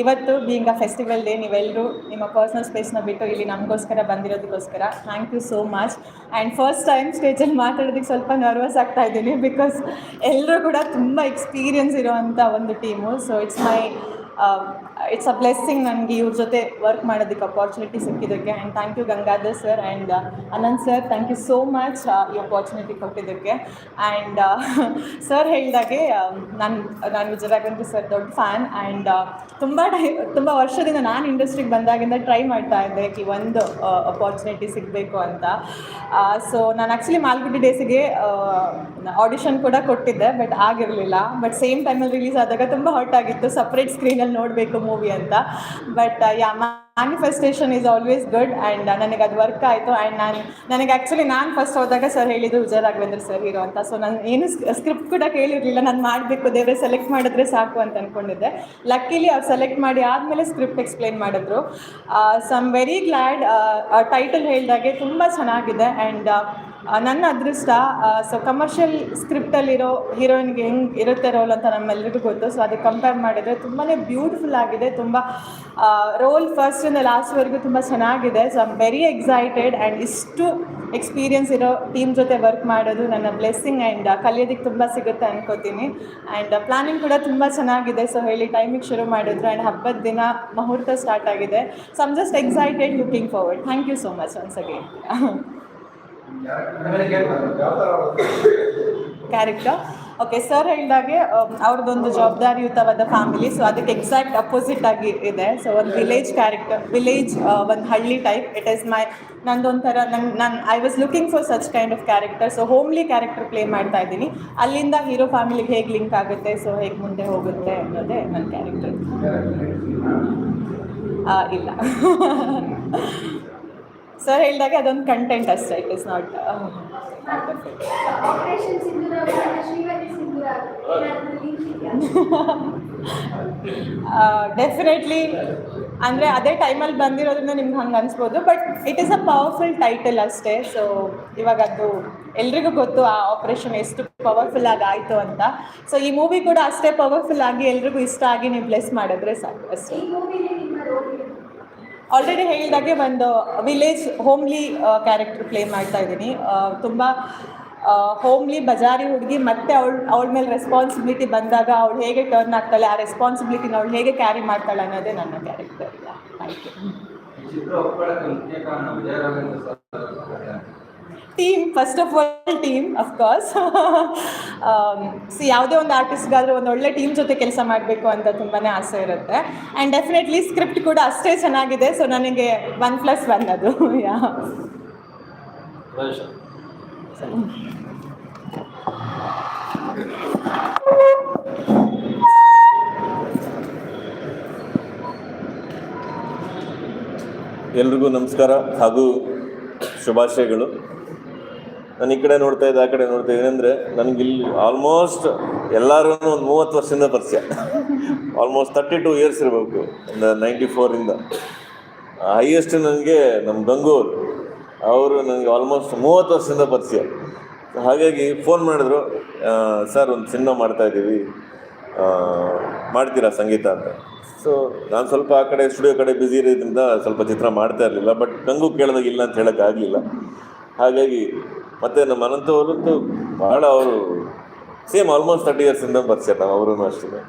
ಇವತ್ತು ಬೀಂಗ್ ಅ ಫೆಸ್ಟಿವಲ್ ಡೇ ನೀವೆಲ್ಲರೂ ನಿಮ್ಮ ಪರ್ಸ್ನಲ್ ಸ್ಪೇಸ್ನ ಬಿಟ್ಟು ಇಲ್ಲಿ ನಮಗೋಸ್ಕರ ಬಂದಿರೋದಕ್ಕೋಸ್ಕರ thank you so much and first time ಸ್ಟೇಜಲ್ಲಿ ಮಾತಾಡೋದಕ್ಕೆ ಸ್ವಲ್ಪ ನರ್ವಸ್ ಆಗ್ತಾ ಇದ್ದೀನಿ ಬಿಕಾಸ್ ಎಲ್ಲರೂ ಕೂಡ ತುಂಬ ಎಕ್ಸ್ಪೀರಿಯನ್ಸ್ ಇರೋವಂಥ ಒಂದು team so it's my it's a blessing ನನಗೆ ಇವ್ರ ಜೊತೆ ವರ್ಕ್ ಮಾಡೋದಕ್ಕೆ opportunity ಸಿಕ್ಕಿದ್ದಕ್ಕೆ. And thank you Gangadhar sir and Anant sir thank you so much ಈ ಅಪಾರ್ಚುನಿಟಿ ಕೊಟ್ಟಿದ್ದಕ್ಕೆ. ಆ್ಯಂಡ್ ಸರ್ [laughs] ಹೇಳಿದಾಗೆ ನಾನು ನಾನು ವಿಜಯರಾಘವೇಂದ್ರ ಸರ್ ದೊಡ್ಡ ಫ್ಯಾನ್ ಆ್ಯಂಡ್ ತುಂಬ ಟೈ, ತುಂಬ ವರ್ಷದಿಂದ ನಾನು ಇಂಡಸ್ಟ್ರಿಗೆ ಬಂದಾಗಿಂದ ಟ್ರೈ ಮಾಡ್ತಾ ಇದ್ದೆ ಈ ಒಂದು ಅಪಾರ್ಚುನಿಟಿ ಸಿಗಬೇಕು ಅಂತ. ಸೊ ನಾನು ಆ್ಯಕ್ಚುಲಿ ಮಾಲ್ಗುಡಿ ಡೇಸಿಗೆ ಆಡಿಷನ್ ಕೂಡ ಕೊಟ್ಟಿದ್ದೆ ಬಟ್ ಆಗಿರಲಿಲ್ಲ. ಬಟ್ ಸೇಮ್ ಟೈಮಲ್ಲಿ ರಿಲೀಸ್ ಆದಾಗ ತುಂಬ ಹಾಟ್ ಆಗಿತ್ತು. ಸಪ್ರೇಟ್ ಸ್ಕ್ರೀನಲ್ಲಿ ನೋಡಬೇಕು ಮೂವಿ ಅಂತ. But ya manifestation is always good and ನನಗೆ ಅದು ವರ್ಕ್ ಆಯಿತು ಆ್ಯಂಡ್ ನಾನು, ನನಗೆ ಆ್ಯಕ್ಚುಲಿ ನಾನು ಫಸ್ಟ್ ಹೋದಾಗ ಸರ್ ಹೇಳಿದ್ದು ವಿಜಯ ರಾಘವೇಂದ್ರ ಸರ್ ಹೀರೋ ಅಂತ. ಸೊ ನಾನು ಏನು ಸ್ಕ್ರಿಪ್ಟ್ ಕೂಡ ಕೇಳಿರಲಿಲ್ಲ. ನಾನು ಮಾಡಬೇಕು, ದೇವರೇ ಸೆಲೆಕ್ಟ್ ಮಾಡಿದ್ರೆ ಸಾಕು ಅಂತ ಅಂದ್ಕೊಂಡಿದ್ದೆ ಲಕ್ಕಿಲಿ ಅವ್ರು ಸೆಲೆಕ್ಟ್ ಮಾಡಿ ಆದಮೇಲೆ ಸ್ಕ್ರಿಪ್ಟ್ ಎಕ್ಸ್ಪ್ಲೈನ್ ಮಾಡಿದ್ರು. So I'm very glad title ಹೇಳಿದಾಗೆ ತುಂಬ ಚೆನ್ನಾಗಿದೆ ಆ್ಯಂಡ್ ನನ್ನ ಅದೃಷ್ಟ ಸೊ ಕಮರ್ಷಿಯಲ್ ಸ್ಕ್ರಿಪ್ಟಲ್ಲಿರೋ ಹೀರೋಯಿನ್ಗೆ ಹೆಂಗೆ ಇರುತ್ತೆ ರೋಲ್ ಅಂತ ನಮ್ಮೆಲ್ಲರಿಗೂ ಗೊತ್ತು. ಸೊ ಅದಕ್ಕೆ ಕಂಪೇರ್ ಮಾಡಿದರೆ ತುಂಬಾ ಬ್ಯೂಟಿಫುಲ್ ಆಗಿದೆ. ತುಂಬ ರೋಲ್ ಫಸ್ಟಿಂದ ಲಾಸ್ಟ್ವರೆಗೂ ತುಂಬ ಚೆನ್ನಾಗಿದೆ. So I'm very excited and ಇಷ್ಟು ಎಕ್ಸ್ಪೀರಿಯನ್ಸ್ ಇರೋ ಟೀಮ್ ಜೊತೆ ವರ್ಕ್ ಮಾಡೋದು ನನ್ನ ಬ್ಲೆಸ್ಸಿಂಗ್ ಆ್ಯಂಡ್ ಕಲಿಯೋದಕ್ಕೆ ತುಂಬ ಸಿಗುತ್ತೆ ಅನ್ಕೋತೀನಿ. ಆ್ಯಂಡ್ ಪ್ಲಾನಿಂಗ್ ಕೂಡ ತುಂಬ ಚೆನ್ನಾಗಿದೆ. ಸೊ ಹೇಳಿ ಟೈಮಿಗೆ ಶುರು ಮಾಡಿದ್ರು ಆ್ಯಂಡ್ ಹಬ್ಬದ ದಿನ ಮುಹೂರ್ತ ಸ್ಟಾರ್ಟ್ ಆಗಿದೆ. So I'm just excited looking forward thank you so much once again character okay sir ಹೇಳಿದಾಗೆ ಅವ್ರದ್ದೊಂದು ಜವಾಬ್ದಾರಿಯುತವಾದ ಫ್ಯಾಮಿಲಿ ಸೊ ಅದಕ್ಕೆ ಎಕ್ಸಾಕ್ಟ್ ಅಪೋಸಿಟ್ ಆಗಿ ಇದೆ. ಸೊ ಒಂದು ವಿಲೇಜ್ ಕ್ಯಾರೆಕ್ಟರ್ ವಿಲೇಜ್ ಒಂದು ಹಳ್ಳಿ ಟೈಪ್ ಇಟ್ ಈಸ್ ಮೈ ನಂದೊಂಥರ ನನ್ನ ನಾನು I was looking for such kind of character so homely character play ಮಾಡ್ತಾ ಇದ್ದೀನಿ. ಅಲ್ಲಿಂದ ಹೀರೋ ಫ್ಯಾಮಿಲಿಗೆ ಹೇಗೆ ಲಿಂಕ್ ಆಗುತ್ತೆ ಸೊ ಹೇಗೆ ಮುಂದೆ ಹೋಗುತ್ತೆ ಅನ್ನೋದೇ ನನ್ನ ಕ್ಯಾರೆಕ್ಟರ್ ಇಲ್ಲ. [laughs] ಸರ್ ಹೇಳಿದಾಗೆ ಅದೊಂದು ಕಂಟೆಂಟ್ ಅಷ್ಟೇ it is not operation definitely ಅಂದರೆ ಅದೇ ಟೈಮಲ್ಲಿ ಬಂದಿರೋದ್ರಿಂದ ನಿಮ್ಗೆ ಹಂಗೆ ಅನ್ಸ್ಬೋದು but it is a powerful title ಅಷ್ಟೇ. ಸೊ ಇವಾಗ ಅದು ಎಲ್ರಿಗೂ ಗೊತ್ತು ಆ ಆಪ್ರೇಷನ್ ಎಷ್ಟು ಪವರ್ಫುಲ್ ಆಗಿ ಆಯಿತು ಅಂತ. ಸೊ ಈ ಮೂವಿ ಕೂಡ ಅಷ್ಟೇ ಪವರ್ಫುಲ್ ಆಗಿ ಎಲ್ರಿಗೂ ಇಷ್ಟ ಆಗಿ ನೀವು ಬ್ಲೆಸ್ ಮಾಡಿದ್ರೆ ಸಾಕು ಅಷ್ಟೇ ಈ ಮೂವಿಲಿ ನಿಮ್ಮ ರೋಲ್ ಏನು ಆಲ್ರೆಡಿ ಹೇಳಿದಾಗೆ ಒಂದು ವಿಲೇಜ್ ಹೋಮ್ಲಿ ಕ್ಯಾರೆಕ್ಟರ್ ಪ್ಲೇ ಮಾಡ್ತಾ ಇದ್ದೀನಿ. ತುಂಬ ಹೋಮ್ಲಿ ಬಜಾರಿ ಹುಡುಗಿ ಮತ್ತೆ ಅವಳು, ಅವಳ ಮೇಲೆ ರೆಸ್ಪಾನ್ಸಿಬಿಲಿಟಿ ಬಂದಾಗ ಅವಳು ಹೇಗೆ ಟರ್ನ್ ಆಗ್ತಾಳೆ, ಆ ರೆಸ್ಪಾನ್ಸಿಬಿಲಿಟಿನ ಅವಳು ಹೇಗೆ ಕ್ಯಾರಿ ಮಾಡ್ತಾಳೆ ಅನ್ನೋದೇ ನನ್ನ character thank you team first of all team of course C ಯಾವುದೇ ಒಂದು ಆರ್ಟಿಸ್ಟ್ಗಾದರೂ ಒಂದು ಒಳ್ಳೆ ಟೀಮ್ ಜೊತೆ ಕೆಲಸ ಮಾಡಬೇಕು ಅಂತ ತುಂಬಾ ಆಸೆ ಇರುತ್ತೆ. ಆ್ಯಂಡ್ ಡೆಫಿನೆಟ್ಲಿ ಸ್ಕ್ರಿಪ್ಟ್ ಕೂಡ ಅಷ್ಟೇ ಚೆನ್ನಾಗಿದೆ. ಸೊ ನನಗೆ ಒನ್ ಪ್ಲಸ್ ಒನ್ ಅದು. [laughs] ಯಾ ಎಲ್ರಿಗೂ ನಮಸ್ಕಾರ ಹಾಗೂ ಶುಭಾಶಯಗಳು. ನಾನು ಈ ಕಡೆ ನೋಡ್ತಾ ಇದ್ದೆ, ಆ ಕಡೆ ನೋಡ್ತಾ ಇದ್ದೀನಿ ಅಂದರೆ ನನಗೆ ಇಲ್ಲಿ ಆಲ್ಮೋಸ್ಟ್ ಎಲ್ಲರೂ ಒಂದು ಮೂವತ್ತು ವರ್ಷದಿಂದ ಪರಿಚಯ. ಆಲ್ಮೋಸ್ಟ್ ತರ್ಟಿ ಟು ಇಯರ್ಸ್ ಇರಬೇಕು, ಒಂದು ನೈಂಟಿ ಫೋರಿಂದ ಹೈಯೆಸ್ಟ್ ನನಗೆ ನಮ್ಮ ಗಂಗೂರ್, ಅವರು ನನಗೆ ಆಲ್ಮೋಸ್ಟ್ ಮೂವತ್ತು ವರ್ಷದಿಂದ ಪರಿಚಯ. ಹಾಗಾಗಿ ಫೋನ್ ಮಾಡಿದ್ರು ಸರ್, ಒಂದು ಸಿನಿಮಾ ಮಾಡ್ತಾ ಇದ್ದೀವಿ ಮಾಡ್ತೀರಾ ಸಂಗೀತ ಅಂತ? ಸೊ ನಾನು ಸ್ವಲ್ಪ ಆ ಕಡೆ ಸ್ಟುಡಿಯೋ ಕಡೆ ಬ್ಯುಸಿ ಇರೋದ್ರಿಂದ ಸ್ವಲ್ಪ ಚಿತ್ರ ಮಾಡ್ತಾ ಇರಲಿಲ್ಲ ಬಟ್ ಗಂಗು ಕೇಳಿದಾಗ ಇಲ್ಲ ಅಂತ ಹೇಳೋಕ್ಕಾಗಲಿಲ್ಲ ಹಾಗಾಗಿ ಮತ್ತು ನಮ್ಮ ಅನಂತ ಅವರಂತೂ ಭಾಳ ಅವರು ಸೇಮ್ ಆಲ್ಮೋಸ್ಟ್ ತರ್ಟಿ ಇಯರ್ಸಿಂದ ಪರಿಚಯ ನಾವು ಅವರೂ ಅಷ್ಟೇ.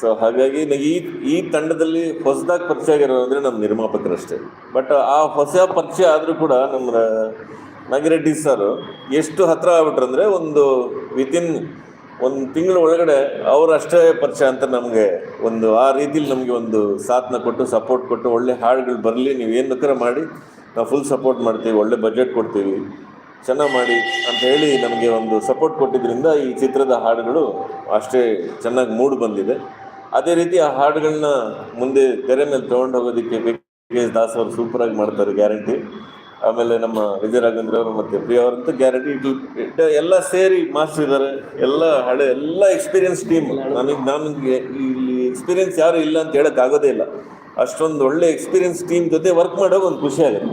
ಸೊ ಹಾಗಾಗಿ ಈ ಈ ತಂಡದಲ್ಲಿ ಹೊಸದಾಗಿ ಪರಿಚಯ ಆಗಿರೋ ಅಂದರೆ ನಮ್ಮ ನಿರ್ಮಾಪಕರಷ್ಟೇ ಬಟ್ ಆ ಹೊಸ ಪರಿಚಯ ಆದರೂ ಕೂಡ ನಮ್ಮ ನಾಗಿರೆಡ್ಡಿ ಸರ್ ಎಷ್ಟು ಹತ್ರ ಅಂದರೆ ಒಂದು ವಿತಿನ್ ಒಂದು ತಿಂಗಳ ಒಳಗಡೆ ಅವ್ರು ಅಷ್ಟೇ ಪರಿಚಯ ಅಂತ ನಮಗೆ ಒಂದು ಆ ರೀತಿಲಿ ನಮಗೆ ಒಂದು ಸಾಥ್ನ ಕೊಟ್ಟು ಸಪೋರ್ಟ್ ಕೊಟ್ಟು, ಒಳ್ಳೆ ಹಾಡುಗಳು ಬರಲಿ, ನೀವು ಏನು ಬೇಕಾದ್ರೆ ಮಾಡಿ ನಾವು ಫುಲ್ ಸಪೋರ್ಟ್ ಮಾಡ್ತೀವಿ, ಒಳ್ಳೆ ಬಜೆಟ್ ಕೊಡ್ತೀವಿ. ಚೆನ್ನಾಗಿ ಮಾಡಿ ಅಂತ ಹೇಳಿ ನಮಗೆ ಒಂದು ಸಪೋರ್ಟ್ ಕೊಟ್ಟಿದ್ದರಿಂದ ಈ ಚಿತ್ರದ ಹಾಡುಗಳು ಅಷ್ಟೇ ಚೆನ್ನಾಗಿ ಮೂಡ್ ಬಂದಿದೆ. ಅದೇ ರೀತಿ ಆ ಹಾಡುಗಳನ್ನ ಮುಂದೆ ತೆರೆ ಮೇಲೆ ತೊಗೊಂಡು ಹೋಗೋದಕ್ಕೆ ಎಸ್ ದಾಸ್ ಅವರು ಸೂಪರಾಗಿ ಮಾಡ್ತಾರೆ ಗ್ಯಾರಂಟಿ ಆಮೇಲೆ ನಮ್ಮ ವಿಜಯ ರಾಘವೇಂದ್ರ ಅವರು ಮತ್ತೆ ಪ್ರಿಯ ಅವರಂತೂ ಗ್ಯಾರಂಟಿ ಇಟ್ ಎಲ್ಲ ಸೇರಿ ಮಾಸ್ಟರ್ ಇದ್ದಾರೆ ಎಲ್ಲ ಹಳೆ, ಎಲ್ಲ ಎಕ್ಸ್ಪೀರಿಯನ್ಸ್ ಟೀಮ್ ನನಗೆ ನಮಗೆ ಇಲ್ಲಿ ಎಕ್ಸ್ಪೀರಿಯನ್ಸ್ ಯಾರು ಇಲ್ಲ ಅಂತ ಹೇಳೋಕ್ಕಾಗೋದೇ ಇಲ್ಲ. ಅಷ್ಟೊಂದು ಒಳ್ಳೆ ಎಕ್ಸ್ಪೀರಿಯನ್ಸ್ ಟೀಮ್ ಜೊತೆ ವರ್ಕ್ ಮಾಡೋಕೆ ಒಂದು ಖುಷಿ ಆಗುತ್ತೆ.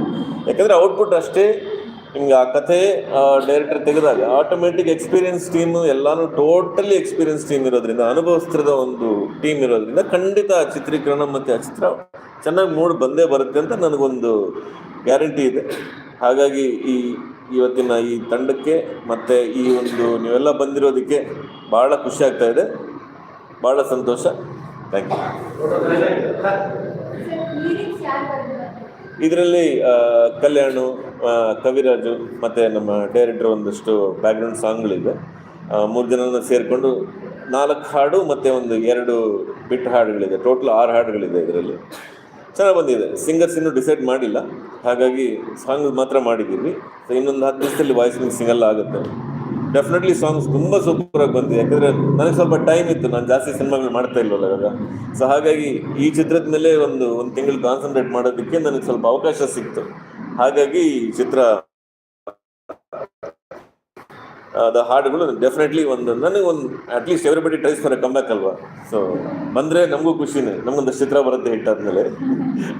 ಯಾಕಂದರೆ ಔಟ್ಪುಟ್ ಅಷ್ಟೇ, ನಿಮ್ಗೆ ಆ ಕಥೆ ಡೈರೆಕ್ಟರ್ ತೆಗೆದಾಗ ಆಟೋಮೆಟಿಕ್ ಎಕ್ಸ್ಪೀರಿಯನ್ಸ್ ಟೀಮು ಎಲ್ಲಾನು ಟೋಟಲಿ ಎಕ್ಸ್ಪೀರಿಯನ್ಸ್ ಟೀಮ್ ಇರೋದ್ರಿಂದ, ಅನುಭವಿಸ್ತಿರದ ಒಂದು ಟೀಮ್ ಇರೋದ್ರಿಂದ ಖಂಡಿತ ಆ ಚಿತ್ರೀಕರಣ ಮತ್ತು ಆ ಚಿತ್ರ ಚೆನ್ನಾಗಿ ಮೂಡ್ ಬಂದೇ ಬರುತ್ತೆ ಅಂತ ನನಗೊಂದು ಗ್ಯಾರಂಟಿ ಇದೆ. ಹಾಗಾಗಿ ಈ ಇವತ್ತಿನ ಈ ತಂಡಕ್ಕೆ ಮತ್ತು ಈ ಒಂದು ನೀವೆಲ್ಲ ಬಂದಿರೋದಕ್ಕೆ ಭಾಳ ಖುಷಿ ಆಗ್ತಾ ಇದೆ. ಭಾಳ ಸಂತೋಷ. ಥ್ಯಾಂಕ್ ಯು ಇದರಲ್ಲಿ ಕಲ್ಯಾಣು ಕವಿರಾಜು ಮತ್ತು ನಮ್ಮ ಡೈರೆಕ್ಟರ್ ಒಂದಷ್ಟು ಬ್ಯಾಕ್ಗ್ರೌಂಡ್ ಸಾಂಗ್ಗಳಿದೆ ಮೂರು ಜನನ ಸೇರಿಕೊಂಡು ನಾಲ್ಕು ಹಾಡು ಮತ್ತು ಒಂದು ಎರಡು ಬಿಟ್ ಹಾಡುಗಳಿದೆ. ಟೋಟಲ್ ಆರು ಹಾಡುಗಳಿದೆ ಇದರಲ್ಲಿ. ಚೆನ್ನಾಗಿ ಬಂದಿದೆ. ಸಿಂಗರ್ಸ್ ಇನ್ನೂ ಡಿಸೈಡ್ ಮಾಡಿಲ್ಲ. ಹಾಗಾಗಿ ಸಾಂಗ್ ಮಾತ್ರ ಮಾಡಿದ್ದೀವಿ. ಸೊ ಇನ್ನೊಂದು ಹತ್ತು ದಿವಸದಲ್ಲಿ ವಾಯ್ಸ್ ಸಿಂಗಲ್ ಆಗುತ್ತೆ. ಡೆಫಿನೆಟ್ಲಿ ಸಾಂಗ್ಸ್ ತುಂಬ ಸೂಪರಾಗಿ ಬಂದಿದೆ. ಯಾಕಂದ್ರೆ ನನಗೆ ಸ್ವಲ್ಪ ಟೈಮ್ ಇತ್ತು. ನಾನು ಜಾಸ್ತಿ ಸಿನಿಮಾಗಳು ಮಾಡ್ತಾ ಇಲ್ವಲ್ಲ ಇವಾಗ. ಸೊ ಹಾಗಾಗಿ ಈ ಚಿತ್ರದ ಮೇಲೆ ಒಂದು ಒಂದು ತಿಂಗಳು ಕಾನ್ಸಂಟ್ರೇಟ್ ಮಾಡೋದಕ್ಕೆ ನನಗೆ ಸ್ವಲ್ಪ ಅವಕಾಶ ಸಿಕ್ತು. ಹಾಗಾಗಿ ಈ ಚಿತ್ರ ಅದ ಹಾಡುಗಳು ಡೆಫಿನೆಟ್ಲಿ ಒಂದು, ನನಗೆ ಒಂದು at least everybody tries for come back ಅಲ್ವಾ? ಸೊ ಬಂದ್ರೆ ನಮಗೂ ಖುಷಿನೇ. ನಮ್ಗೊಂದು ಚಿತ್ರ ಬರುತ್ತೆ ಹಿಟ್ ಆದ್ಮೇಲೆ.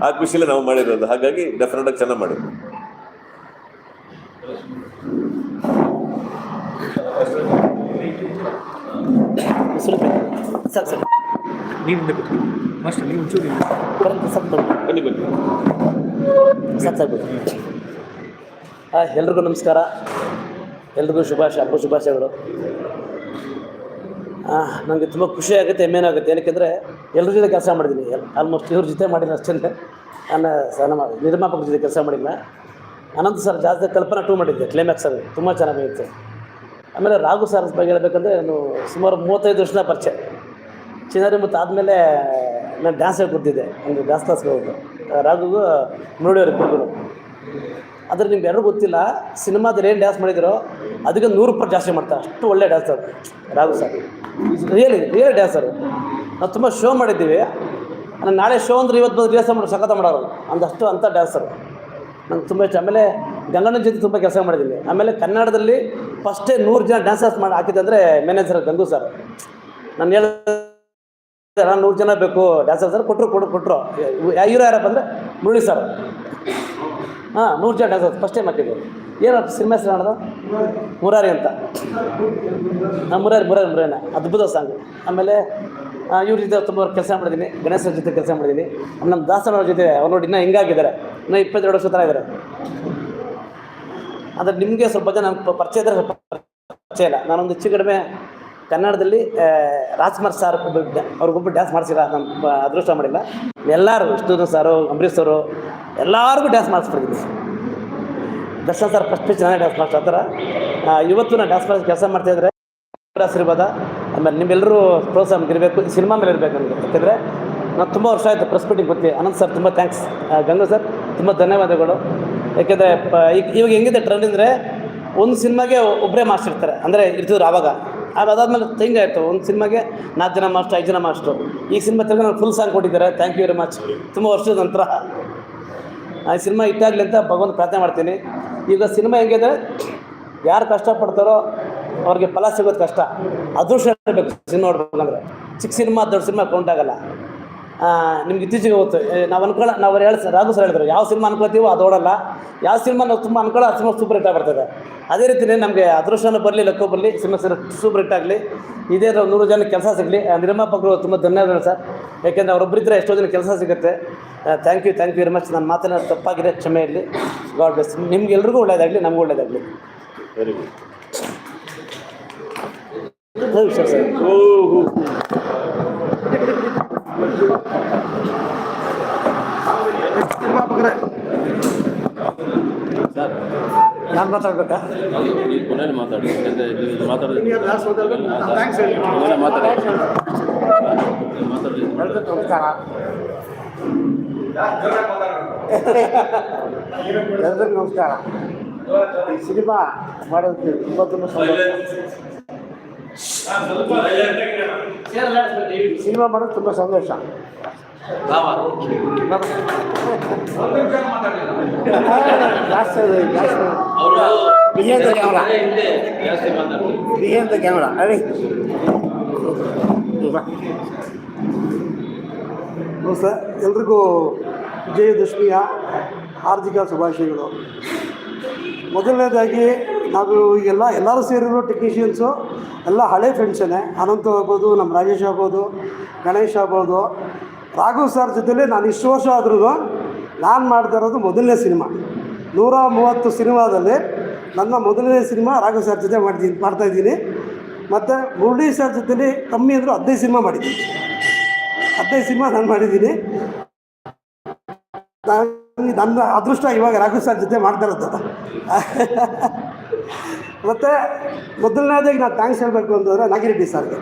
ಆ ಖುಷಿಲೇ ನಾವು ಮಾಡಿರೋದು. ಹಾಗಾಗಿ ಡೆಫಿನೆಟಾಗಿ ಚೆನ್ನಾಗಿ ಮಾಡಿದ್ವಿ ಸರ್ ಸರ್. ನೀವು ಮಾಸ್ಟರ್ ಒಂಚೂರು. ಬರಂತ ಸ್ವಲ್ಪ ಬನ್ನಿ. ಬನ್ನಿ ಬನ್ನಿ. ಸರ್ ಸರ್ ಬನ್ನಿ. ಆ, ಎಲ್ರಿಗೂ ನಮಸ್ಕಾರ. ಎಲ್ರಿಗೂ ಶುಭಾಶಯ ಹಬ್ಬ ಶುಭಾಶಯಗಳು. ನನಗೆ ತುಂಬ ಖುಷಿ ಆಗುತ್ತೆ ಹೆಮ್ಮೆನೂ ಆಗುತ್ತೆ. ಏನಕ್ಕೆಂದರೆ ಎಲ್ಲರ ಜೊತೆ ಕೆಲಸ ಮಾಡಿದ್ದೀನಿ. ಆಲ್ಮೋಸ್ಟ್ ಇವ್ರ ಜೊತೆ ಮಾಡಿಲ್ಲ ಅಷ್ಟೇ. ನನ್ನ ಸ- ನಮ್ಮ ನಿರ್ಮಾಪಕ ಜೊತೆ ಕೆಲಸ ಮಾಡಿಲ್ಲ. ಅನಂತ ಸರ್ ಜಾಸ್ತಿ ಕಲ್ಪನಾ ಟೂ ಮಾಡಿದ್ದೆ ಕ್ಲೈಮ್ಯಾಕ್ಸ್ ಅದು ತುಂಬ ಚೆನ್ನಾಗಿತ್ತು. ಆಮೇಲೆ ರಾಘು ಸಾರಸ್ ಬಗ್ಗೆ ಹೇಳಬೇಕಂದ್ರೆ ನಾನು ಸುಮಾರು ಮೂವತ್ತೈದು ವರ್ಷದ ಪರಿಚಯ. ಚಿನ್ನಾರಿ ಮತ್ತು ಆದಮೇಲೆ ನಾನು ಡ್ಯಾನ್ಸ್ ಹೇಳ್ಕೊಡ್ತಿದ್ದೆ ಒಂದು ಡ್ಯಾನ್ಸ್ ಕ್ಲಾಸ್ಗೆ ಹೋಗ್ಬಿಟ್ಟು ರಾಘುಗೂ ನೋಡಿವ್ರು ಇಬ್ಬರಿಗೂ ಆದರೆ ನಿಮ್ಗೆ ಯಾರು ಗೊತ್ತಿಲ್ಲ, ಸಿನಿಮಾದಲ್ಲಿ ಏನು ಡ್ಯಾನ್ಸ್ ಮಾಡಿದಿರೋ ಅದಕ್ಕೆ ನೂರು ರೂಪಾಯಿ ಜಾಸ್ತಿ ಮಾಡ್ತಾರೆ. ಅಷ್ಟು ಒಳ್ಳೆ dancer Raghu sir. Really real dancer ನಾವು ತುಂಬ ಶೋ ಮಾಡಿದ್ದೀವಿ. ನಾನು ನಾಳೆ ಶೋ ಅಂದ್ರೆ ಇವತ್ತು ಬಂದು ರಿಹರ್ಸಲ್ ಮಾಡಿ ಸಖತ ಮಾಡೋರು. ಅಂದಷ್ಟು ಅಂಥ ಡ್ಯಾನ್ಸರು ನಂಗೆ ತುಂಬ ಇಷ್ಟ. ಆಮೇಲೆ ಗಂಗನ ಜೊತೆ ತುಂಬ ಕೆಲಸ ಮಾಡಿದ್ದೀನಿ. ಆಮೇಲೆ ಕನ್ನಡದಲ್ಲಿ ಫಸ್ಟೇ ನೂರು ಜನ ಡ್ಯಾನ್ಸರ್ಸ್ ಮಾಡಿ ಹಾಕಿದ್ದಂದ್ರೆ ಮ್ಯಾನೇಜರ್ ಗಂಗು ಸರ್ ನಾನು ಹೇಳ ನಾನು ನೂರು ಜನ ಬೇಕು ಡ್ಯಾನ್ಸರ್ ಸರ್ ಕೊಟ್ಟರು ಕೊಡು ಕೊಟ್ಟರು ಇವರು ಯಾರಪ್ಪ ಅಂದರೆ ಮುರಳಿ ಸರ್ ಹಾಂ, ನೂರು ಜನ ಡ್ಯಾನ್ಸರ್ಸ್ ಫಸ್ಟ್ ಟೈಮ್ ಹಾಕಿದ್ದು. ಏನು ಸಿನಿಮಾ ಹೆಸರು ಮಾಡೋದು ಮುರಾರಿ ಅಂತ. ಹಾಂ, ಮುರಾರಿ ಮುರಾರಿ, ಮುರಾರಿನ. ಅದ್ಭುತ ಸಾಂಗ್ ಆಮೇಲೆ ಇವ್ರ ಜೊತೆ ತುಂಬ ಕೆಲಸ ಮಾಡಿದ್ದೀನಿ ಗಣೇಶರ ಜೊತೆ ಕೆಲಸ ಮಾಡಿದ್ದೀನಿ ನಮ್ಮ ದಾಸನವ್ರ ಜೊತೆ, ಅವ್ರು ನೋಡಿ ಇನ್ನೂ ಹಿಂಗಾಗಿದ್ದಾರೆ. ಇನ್ನೂ ಇಪ್ಪತ್ತೆರಡು ವರ್ಷ ಥರ ಇದ್ದಾರೆ ಆದರೆ ನಿಮಗೆ ಸ್ವಲ್ಪ ಜನ ಪರಿಚಯ ಇದ್ದರೆ ಸ್ವಲ್ಪ ಪರಿಚಯ ಇಲ್ಲ. ನಾನೊಂದು ಹೆಚ್ಚು ಕಡಿಮೆ ಕನ್ನಡದಲ್ಲಿ ರಾಜ್ಕುಮಾರ್ ಸರ್ ಅವ್ರಿಗೊಬ್ಬರು ಡ್ಯಾನ್ಸ್ ಮಾಡಿಸಿಲ್ಲ. ನಮ್ಮ ಅದೃಷ್ಟ ಮಾಡಿಲ್ಲ. ಎಲ್ಲರೂ ವಿಷ್ಣು ಸಾರು ಅಂಬರೀಶ್ ಅವರು ಎಲ್ಲರಿಗೂ ಡ್ಯಾನ್ಸ್ ಮಾಡಿಸ್ಬಿಟ್ಟಿದ್ದೀನಿ. ದರ್ಶನ್ ಸರ್ ಫಸ್ಟ್ ಚೆನ್ನಾಗಿ ಡ್ಯಾನ್ಸ್ ಮಾಡ್ತಾ ಆ ಇವತ್ತು ನಾನು ಡ್ಯಾನ್ಸ್ ಮಾಡಿ ಕೆಲಸ ಮಾಡ್ತಾಯಿದ್ರೆ ಆಶೀರ್ವಾದ. ಆಮೇಲೆ ನಿಮ್ಮೆಲ್ಲರೂ ಪ್ರೋತ್ಸಾಹ ಇರಬೇಕು ಸಿನಿಮಾ ಮೇಲೆ ಇರಬೇಕು ನನಗೆ. ಯಾಕೆಂದರೆ ನಾನು ತುಂಬ ವರ್ಷ ಆಯಿತು ಪ್ರೆಸ್ ಮೀಟಿಂಗ್ ಗೊತ್ತಿ ಅನಂತ್ ಸರ್ ತುಂಬ ಥ್ಯಾಂಕ್ಸ್ ಗಂಗಾ ಸರ್ ತುಂಬ ಧನ್ಯವಾದಗಳು. ಯಾಕೆಂದರೆ, ಪ- ಈಗ, ಇವಾಗ ಹೆಂಗಿದೆ ಟ್ರೆಂಡ್ ಅಂದರೆ ಒಂದು ಸಿನಿಮಾಗೆ ಒಬ್ಬರೇ ಮಾಸ್ಟರ್ ಇರ್ತಾರೆ. ಅಂದರೆ ಇರ್ತಿದ್ರು ಆವಾಗ. ಅದಾದಮೇಲೆ ಆಯಿತು? ಒಂದು ಸಿನಿಮಾಗೆ ನಾಲ್ಕು ಜನ ಮಾಸ್ಟ್ರು ಐದು ಜನ ಮಾಸ್ಟರ್ ಈ ಸಿನಿಮಾ ತಿರ್ಗಿ ನಾನು ಫುಲ್ ಸಾಂಗ್ ಕೊಟ್ಟಿದ್ದಾರೆ. ಥ್ಯಾಂಕ್ ಯು ವೆರಿ ಮಚ್ ತುಂಬ ವರ್ಷದ ನಂತರ. ಆ ಸಿನಿಮಾ ಇಟ್ಟಾಗಲಿ ಅಂತ ಭಗವಂತ ಪ್ರಾರ್ಥನೆ ಮಾಡ್ತೀನಿ. ಈಗ ಸಿನಿಮಾ ಹೆಂಗಿದೆ ಯಾರು ಕಷ್ಟಪಡ್ತಾರೋ ಅವ್ರಿಗೆ ಫಲ ಸಿಗೋದು ಕಷ್ಟ. ಅದೃಷ್ಟ ಇರಬೇಕು. ಸಿನಿಮಾ ನೋಡ್ಬೇಕಂದ್ರೆ ಚಿಕ್ಕ ಸಿನಿಮಾ, ದೊಡ್ಡ ಸಿನಿಮಾ ಕೌಂಟ್ ಆಗಲ್ಲ. ನಿಮ್ಗೆ ಇತ್ತೀಚೆಗೆ ಗೊತ್ತು ನಾವು ಅನ್ಕೊಳ್ಳ ನಾವು ಹೇಳಿ ರಾಘು ಸರ್ ಹೇಳಿದ್ರು ಯಾವ ಸಿನಿಮಾ ಅನ್ಕೊಳ್ತೀವೋ ಅದು ಓಡಲ್ಲ. ಯಾವ ಸಿನಿಮಾ ನಾವು ತುಂಬ ಅನ್ಕೊಳ್ಳೋ ಆ ಸಿನಿಮಾ ಸೂಪರ್ ಹಿಟ್ ಆಗ್ಬರ್ತದೆ ಅದೇ ರೀತಿಯೇ ನಮಗೆ ಅದೃಷ್ಟನೂ ಬರಲಿ ಲೆಕ್ಕ ಬರಲಿ ಸಿನಿಮಾ ಸರ್ ಸೂಪರ್ ಹಿಟ್ ಆಗಲಿ. ಇದೇ ಥರ ನೂರು ಜನ ಕೆಲಸ ಸಿಗಲಿ. ನಿರ್ಮಾಪಕರು ತುಂಬ ಧನ್ಯವಾದಗಳು ಸರ್. ಯಾಕೆಂದರೆ ಅವರೊಬ್ಬರಿದ್ದರೆ ಎಷ್ಟೋ ಜನ ಕೆಲಸ ಸಿಗುತ್ತೆ. Thank you thank you very much ನನ್ನ ಮಾತಿನ ತಪ್ಪಾಗಿದೆ ಕ್ಷಮೆ ಇರಲಿ. ಗಾಡ್ ಬ್ಲೆಸ್ ನಿಮ್ಗೆಲ್ರಿಗೂ ಒಳ್ಳೆಯದಾಗಲಿ ನಮಗೂ ಒಳ್ಳೆಯದಾಗಲಿ ವೆರಿ ಗುಡ್ ಸರ್. ನಾನು ಮಾತಾಡ್ಬೇಕಾ? ಕೊನೆಯಲ್ಲಿ ಮಾತಾಡಿ ಯಾಕಂದ್ರೆ ಇದು ಮಾತಾಡೋದು ಹೇಳಿ ಕೊನೆಯಲ್ಲಿ ಮಾತಾಡಿ ನಮಸ್ಕಾರ. ನಮಸ್ಕಾರ ಈ ಸಿನಿಮಾ ಮಾಡೋದಕ್ಕೆ ತುಂಬ ತುಂಬ ಸಂತೋಷ. ಸಿನಿಮಾ ಮಾಡೋದು ತುಂಬ ಸಂತೋಷ. ಅವರು ವಿಜಯದ ಕ್ಯಾಮ್ರಾ. ಹಿಂದೆ ಜಾಸ್ತಿ ಮಾತಾಡ್ತಾರೆ ಅಂತ ಕ್ಯಾಮ್ರಾ. ಅರೆ ಸರ್. ಎಲ್ರಿಗೂ ವಿಜಯದಶಮಿಯ ಹಾರ್ದಿಕ ಶುಭಾಶಯಗಳು. ಮೊದಲನೇದಾಗಿ ನಾವು ಈಗೆಲ್ಲ ಎಲ್ಲರೂ ಸೇರಿರೋ ಟೆಕ್ನಿಷಿಯನ್ಸು ಎಲ್ಲ ಹಳೆ ಫ್ರೆಂಡ್ಸೇ ಅನಂತ ಆಗ್ಬೋದು ನಮ್ಮ ರಾಜೇಶ್ ಆಗ್ಬೋದು ಗಣೇಶ್ ಆಗ್ಬೋದು ರಾಘವ್ ಸರ್ ಜೊತೆಲಿ ನಾನು ಇಷ್ಟು ವರ್ಷ ಆದ್ರೂ ನಾನು ಮಾಡ್ತಾ ಇರೋದು ಮೊದಲನೇ ಸಿನಿಮಾ. ನೂರ ಮೂವತ್ತು ಸಿನಿಮಾದಲ್ಲಿ ನನ್ನ ಮೊದಲನೇ ಸಿನಿಮಾ ರಾಘು ಸರ್ ಜೊತೆ ಮಾಡ್ತೀನಿ ಇದ್ದೀನಿ. ಮತ್ತು ಮುರಳಿ ಸರ್ ಜೊತೆಲಿ ಕಮ್ಮಿ ಅಂದರೂ ಹದಿನೈದು ಸಿನಿಮಾ ಮಾಡಿದ್ದೀನಿ ಹದಿನೈದು ಸಿನಿಮಾ ನಾನು ಮಾಡಿದ್ದೀನಿ. ನಾನು ನನ್ನ ಅದೃಷ್ಟ ಇವಾಗ ರಾಘು ಸರ್ ಜೊತೆ ಮಾಡ್ತಾ ಇರೋದು. ಮತ್ತು ಮೊದಲನೇದಾಗಿ ನಾನು ಥ್ಯಾಂಕ್ಸ್ ಹೇಳಬೇಕು ಅಂತಂದರೆ ನಾಗಿರೆಡ್ಡಿ ಸರ್ಗೆ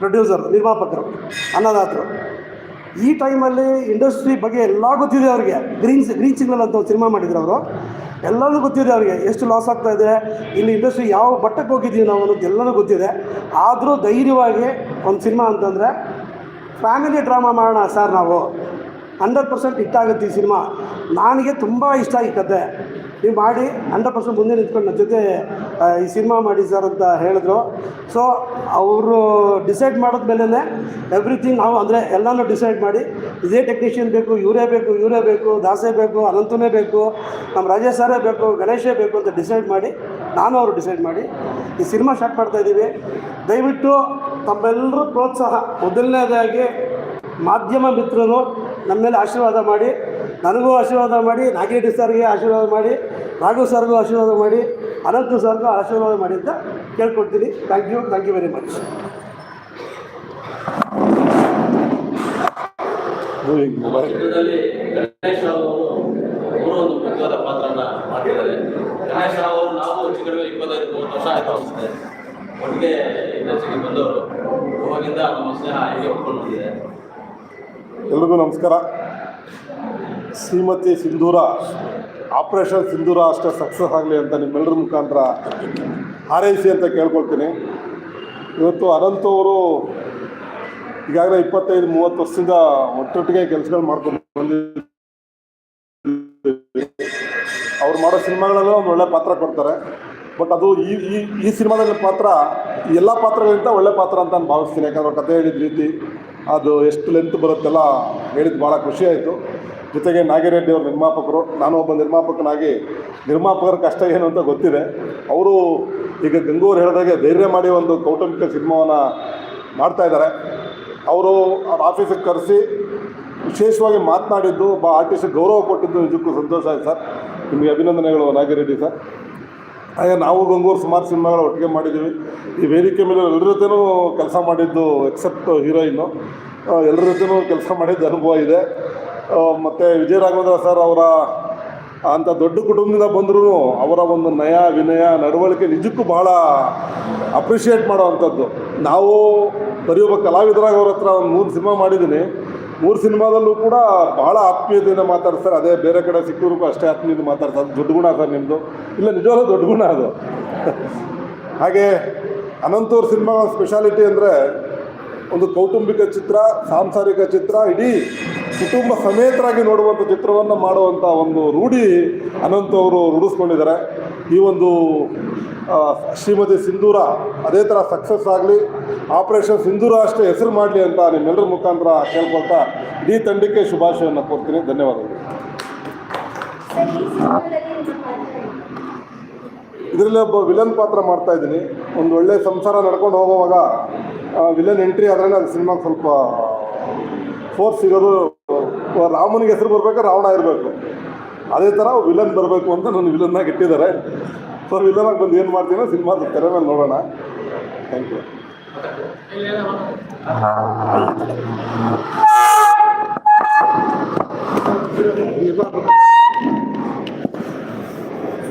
ಪ್ರೊಡ್ಯೂಸರ್ ನಿರ್ಮಾಪಕರು, ಅನ್ನದಾತರು. ಈ ಟೈಮಲ್ಲಿ ಇಂಡಸ್ಟ್ರಿ ಬಗ್ಗೆ ಎಲ್ಲ ಗೊತ್ತಿದೆ ಅವ್ರಿಗೆ. ಗ್ರೀನ್ ಗ್ರೀನ್ ಸಿಗ್ನಲ್ ಅಂತ ಒಂದು ಸಿನಿಮಾ ಮಾಡಿದ್ರು ಅವರು. ಎಲ್ಲನೂ ಗೊತ್ತಿದೆ ಅವ್ರಿಗೆ. ಎಷ್ಟು ಲಾಸ್ ಆಗ್ತಾ ಇದೆ ಇಲ್ಲಿ ಇಂಡಸ್ಟ್ರಿ ಯಾವ ಮಟ್ಟಕ್ಕೆ ಹೋಗಿದ್ದೀವಿ ನಾವು ಅನ್ನೋದು ಎಲ್ಲನೂ ಗೊತ್ತಿದೆ. ಆದರೂ ಧೈರ್ಯವಾಗಿ ಒಂದು ಸಿನಿಮಾ ಅಂತಂದರೆ ಫ್ಯಾಮಿಲಿ ಡ್ರಾಮಾ ಮಾಡೋಣ ಸರ್ ನಾವು. ಹಂಡ್ರೆಡ್ ಪರ್ಸೆಂಟ್ ಹಿಟ್ಟಾಗುತ್ತೆ ಈ ಸಿನಿಮಾ ನನಗೆ ತುಂಬ ಇಷ್ಟ ಈ ಕತೆ. ನೀವು ಮಾಡಿ, ಹಂಡ್ರೆಡ್ ಪರ್ಸೆಂಟ್ ಮುಂದೆ ನಿಂತ್ಕೊಂಡು ನನ್ನ ಜೊತೆ ಈ ಸಿನಿಮಾ ಮಾಡಿ ಸರ್ ಅಂತ ಹೇಳಿದ್ರು. ಸೊ ಅವರು ಡಿಸೈಡ್ ಮಾಡಿದ್ಮೇಲೆ ಎವ್ರಿಥಿಂಗ್ ನಾವು ಅಂದರೆ ಎಲ್ಲನೂ ಡಿಸೈಡ್ ಮಾಡಿ, ಇದೇ ಟೆಕ್ನಿಷಿಯನ್ ಬೇಕು, ಇವರೇ ಬೇಕು ಇವರೇ ಬೇಕು, ದಾಸೇ ಬೇಕು, ಅನಂತನೇ ಬೇಕು ನಮ್ಮ ರಾಜೇಶ್ ಸರೇ ಬೇಕು, ಗಣೇಶೇ ಬೇಕು ಅಂತ ಡಿಸೈಡ್ ಮಾಡಿ, ನಾನು ಅವರು ಡಿಸೈಡ್ ಮಾಡಿ, ಈ ಸಿನಿಮಾ ಸ್ಟಾರ್ಟ್ ಮಾಡ್ತಾ ಇದ್ದೀವಿ. ದಯವಿಟ್ಟು ತಮ್ಮೆಲ್ಲರೂ ಪ್ರೋತ್ಸಾಹ. ಮೊದಲನೇದಾಗಿ ಮಾಧ್ಯಮ ಮಿತ್ರರು ನಮ್ಮ ಮೇಲೆ ಆಶೀರ್ವಾದ ಮಾಡಿ ನನಗೂ ಆಶೀರ್ವಾದ ಮಾಡಿ ನಾಗೇಟಿ ಸರ್ಗೆ ಆಶೀರ್ವಾದ ಮಾಡಿ ರಾಘು ಸರ್ಗೂ ಆಶೀರ್ವಾದ ಮಾಡಿ ಅನಂತ ಸರ್ಗೂ ಆಶೀರ್ವಾದ ಮಾಡಿ ಅಂತ ಕೇಳ್ಕೊಡ್ತೀನಿ. Thank you thank you very much Ganesh ಅವರು ಅವರು ಒಂದು ಮುಖ್ಯವಾದ ಪಾತ್ರನ ಮಾಡಿದ್ದಾರೆ. ಗಣೇಶ್ ರಾವ್ ಅವರು ನಾವು ಹೆಚ್ಚು ಕಡಿಮೆ ಇಪ್ಪತ್ತೈದು ಮೂವತ್ತು ವರ್ಷ ಆಯ್ತು ಅನಿಸುತ್ತೆ. ಒಟ್ಟಿಗೆ ಇಂಡಸ್ಟ್ರಿಗೆ ಬಂದವರು. ಅವಾಗಿಂದ ನಮ್ಮ ಸ್ನೇಹ ಹೀಗೆ ಒಪ್ಕೊಂಡು ಬಂದಿದೆ ಎಲ್ರಿಗೂ ನಮಸ್ಕಾರ. ಶ್ರೀಮತಿ ಸಿಂಧೂರ, ಆಪರೇಷನ್ ಸಿಂಧೂರ ಅಷ್ಟೇ ಸಕ್ಸಸ್ ಆಗಲಿ ಅಂತ ನಿಮ್ಮೆಲ್ಲರ ಮುಖಾಂತರ ಹಾರೈಸಿ ಅಂತ ಕೇಳ್ಕೊಳ್ತೀನಿ. ಇವತ್ತು ಅನಂತ್ ಅವರು ಈಗಾಗಲೇ ಇಪ್ಪತ್ತೈದು, ಮೂವತ್ತು ವರ್ಷದಿಂದ ಒಟ್ಟೊಟ್ಟಿಗೆ ಕೆಲಸಗಳು ಮಾಡ್ಕೊಂಡು ಅವ್ರು ಮಾಡೋ ಸಿನಿಮಾಗಳಲ್ಲೂ ಒಂದು ಒಳ್ಳೆ ಪಾತ್ರ ಕೊಡ್ತಾರೆ. ಬಟ್ ಅದು ಈ ಈ ಈ ಸಿನಿಮಾದಲ್ಲಿ ಪಾತ್ರ ಎಲ್ಲ ಪಾತ್ರಗಳಿಂದ ಒಳ್ಳೆ ಪಾತ್ರ ಅಂತ ನಾನು ಭಾವಿಸ್ತೀನಿ. ಯಾಕಂದ್ರೆ ಕಥೆ ಹೇಳಿದ ರೀತಿ ಅದು ಎಷ್ಟು ಲೆಂತ್ ಬರುತ್ತೆಲ್ಲ ಹೇಳಿದ್ದು ಭಾಳ ಖುಷಿ ಆಯಿತು. ಜೊತೆಗೆ ನಾಗಿರೆಡ್ಡಿ ಅವರು ನಿರ್ಮಾಪಕರು, ನಾನು ಒಬ್ಬ ನಿರ್ಮಾಪಕನಾಗಿ, ನಿರ್ಮಾಪಕರ ಕಷ್ಟ ಏನು ಅಂತ ಗೊತ್ತಿದೆ. ಅವರು ಈಗ ಗಂಗೂರು ಹೇಳಿದಾಗೆ ಧೈರ್ಯ ಮಾಡಿ ಒಂದು ಕೌಟುಂಬಿಕ ಸಿನಿಮಾವನ್ನು ಮಾಡ್ತಾಯಿದ್ದಾರೆ ಅವರು ಅವ್ರ ಆಫೀಸಿಗೆ ಕರೆಸಿ ವಿಶೇಷವಾಗಿ ಮಾತನಾಡಿದ್ದು ಒಬ್ಬ ಆರ್ಟಿಸ್ಟ್ ಗೌರವ ಕೊಟ್ಟಿದ್ದು ನಿಜಕ್ಕೂ ಸಂತೋಷ ಆಯ್ತು ಸರ್. ನಿಮಗೆ ಅಭಿನಂದನೆಗಳು ನಾಗಿರೆಡ್ಡಿ ಸರ್. ಹಾಗೆ ನಾವು ಗಂಗೂರು ಸುಮಾರು ಸಿನಿಮಾಗಳು ಒಟ್ಟಿಗೆ ಮಾಡಿದ್ದೀವಿ. ಈ ವೇದಿಕೆ ಮೇಲೆ ಎಲ್ಲರ ಜೊತೆನೂ ಕೆಲಸ ಮಾಡಿದ್ದು ಎಕ್ಸೆಪ್ಟ್ ಹೀರೋಯಿನ್ನು ಎಲ್ಲರ ಜೊತೆನೂ ಕೆಲಸ ಮಾಡಿದ್ದು ಅನುಭವ ಇದೆ. ಮತ್ತು ವಿಜಯ ರಾಘವೇಂದ್ರ ಸರ್ ಅವರ ಅಂಥ ದೊಡ್ಡ ಕುಟುಂಬದಿಂದ ಬಂದರೂ ಅವರ ಒಂದು ನಯ, ವಿನಯ, ನಡವಳಿಕೆ ನಿಜಕ್ಕೂ ಬಹಳ ಅಪ್ರಿಷಿಯೇಟ್ ಮಾಡೋವಂಥದ್ದು. ನಾವು ಬರೆಯೊಬ್ಬ ಕಲಾವಿದರಾಗಿ ಅವ್ರ ಹತ್ರ ಒಂದು ಮೂರು ಸಿನಿಮಾ ಮಾಡಿದ್ದೀನಿ. ಮೂರು ಸಿನಿಮಾದಲ್ಲೂ ಕೂಡ ಬಹಳ ಆತ್ಮೀಯತೆಯಿಂದ ಮಾತಾಡ್ತಾರೆ. ಅದೇ ಬೇರೆ ಕಡೆ ಸಿಕ್ಕೂರು ಅಷ್ಟೇ ಆತ್ಮೀಯತೆ ಮಾತಾಡ್ತಾರೆ. ದೊಡ್ಡ ಗುಣ ಸರ್ ನಿಮ್ಮದು ಇಲ್ಲ ನಿಜವಾದ ದೊಡ್ಡ ಗುಣ ಅದು. ಹಾಗೆ ಅನಂತೂರ್ ಸಿನಿಮಾ ಸ್ಪೆಷಾಲಿಟಿ ಅಂದರೆ ಒಂದು ಕೌಟುಂಬಿಕ ಚಿತ್ರ, ಸಾಂಸಾರಿಕ ಚಿತ್ರ, ಇಡೀ ಕುಟುಂಬ ಸಮೇತರಾಗಿ ನೋಡುವಂಥ ಚಿತ್ರವನ್ನು ಮಾಡುವಂಥ ಒಂದು ರೂಢಿ ಅನಂತ್ ಅವರು ರೂಢಿಸ್ಕೊಂಡಿದ್ದಾರೆ. ಈ ಒಂದು ಶ್ರೀಮತಿ ಸಿಂಧೂರ ಅದೇ ಥರ ಸಕ್ಸಸ್ ಆಗಲಿ ಆಪರೇಷನ್ ಸಿಂಧೂರ ಅಷ್ಟೇ ಹೆಸರು ಮಾಡಲಿ ಅಂತ ನಿಮ್ಮೆಲ್ಲರ ಮುಖಾಂತರ ಕೇಳ್ಕೊಳ್ತಾ ಇಡೀ ತಂಡಕ್ಕೆ ಶುಭಾಶಯವನ್ನು ಕೊಡ್ತೀನಿ ಧನ್ಯವಾದಗಳು? ಇದರಲ್ಲಿ ಒಬ್ಬ ವಿಲನ್ ಪಾತ್ರ ಮಾಡ್ತಾ ಇದ್ದೀನಿ. ಒಂದು ಒಳ್ಳೆ ಸಂಸಾರ ನಡ್ಕೊಂಡು ಹೋಗುವಾಗ ವಿಲನ್ ಎಂಟ್ರಿ ಆದ್ರೆ ಅದು ಸಿನಿಮಾಗೆ ಸ್ವಲ್ಪ ಫೋರ್ಸ್ ಸಿಗೋದು, ರಾಮನಿಗೆ ಹೆಸರು ಬರಬೇಕು, ರಾವಣ ಇರಬೇಕು. ಅದೇ ಥರ ವಿಲನ್ ಬರಬೇಕು ಅಂತ ನನ್ನ ವಿಲನ್ನಾಗಿ ಇಟ್ಟಿದ್ದಾರೆ. ಸೊ ಬಂದು ಏನು ಮಾಡ್ತೀನೋ ಸಿನಿಮಾದ ತೆರೆ ಮೇಲೆ ನೋಡೋಣ. ಥ್ಯಾಂಕ್ ಯು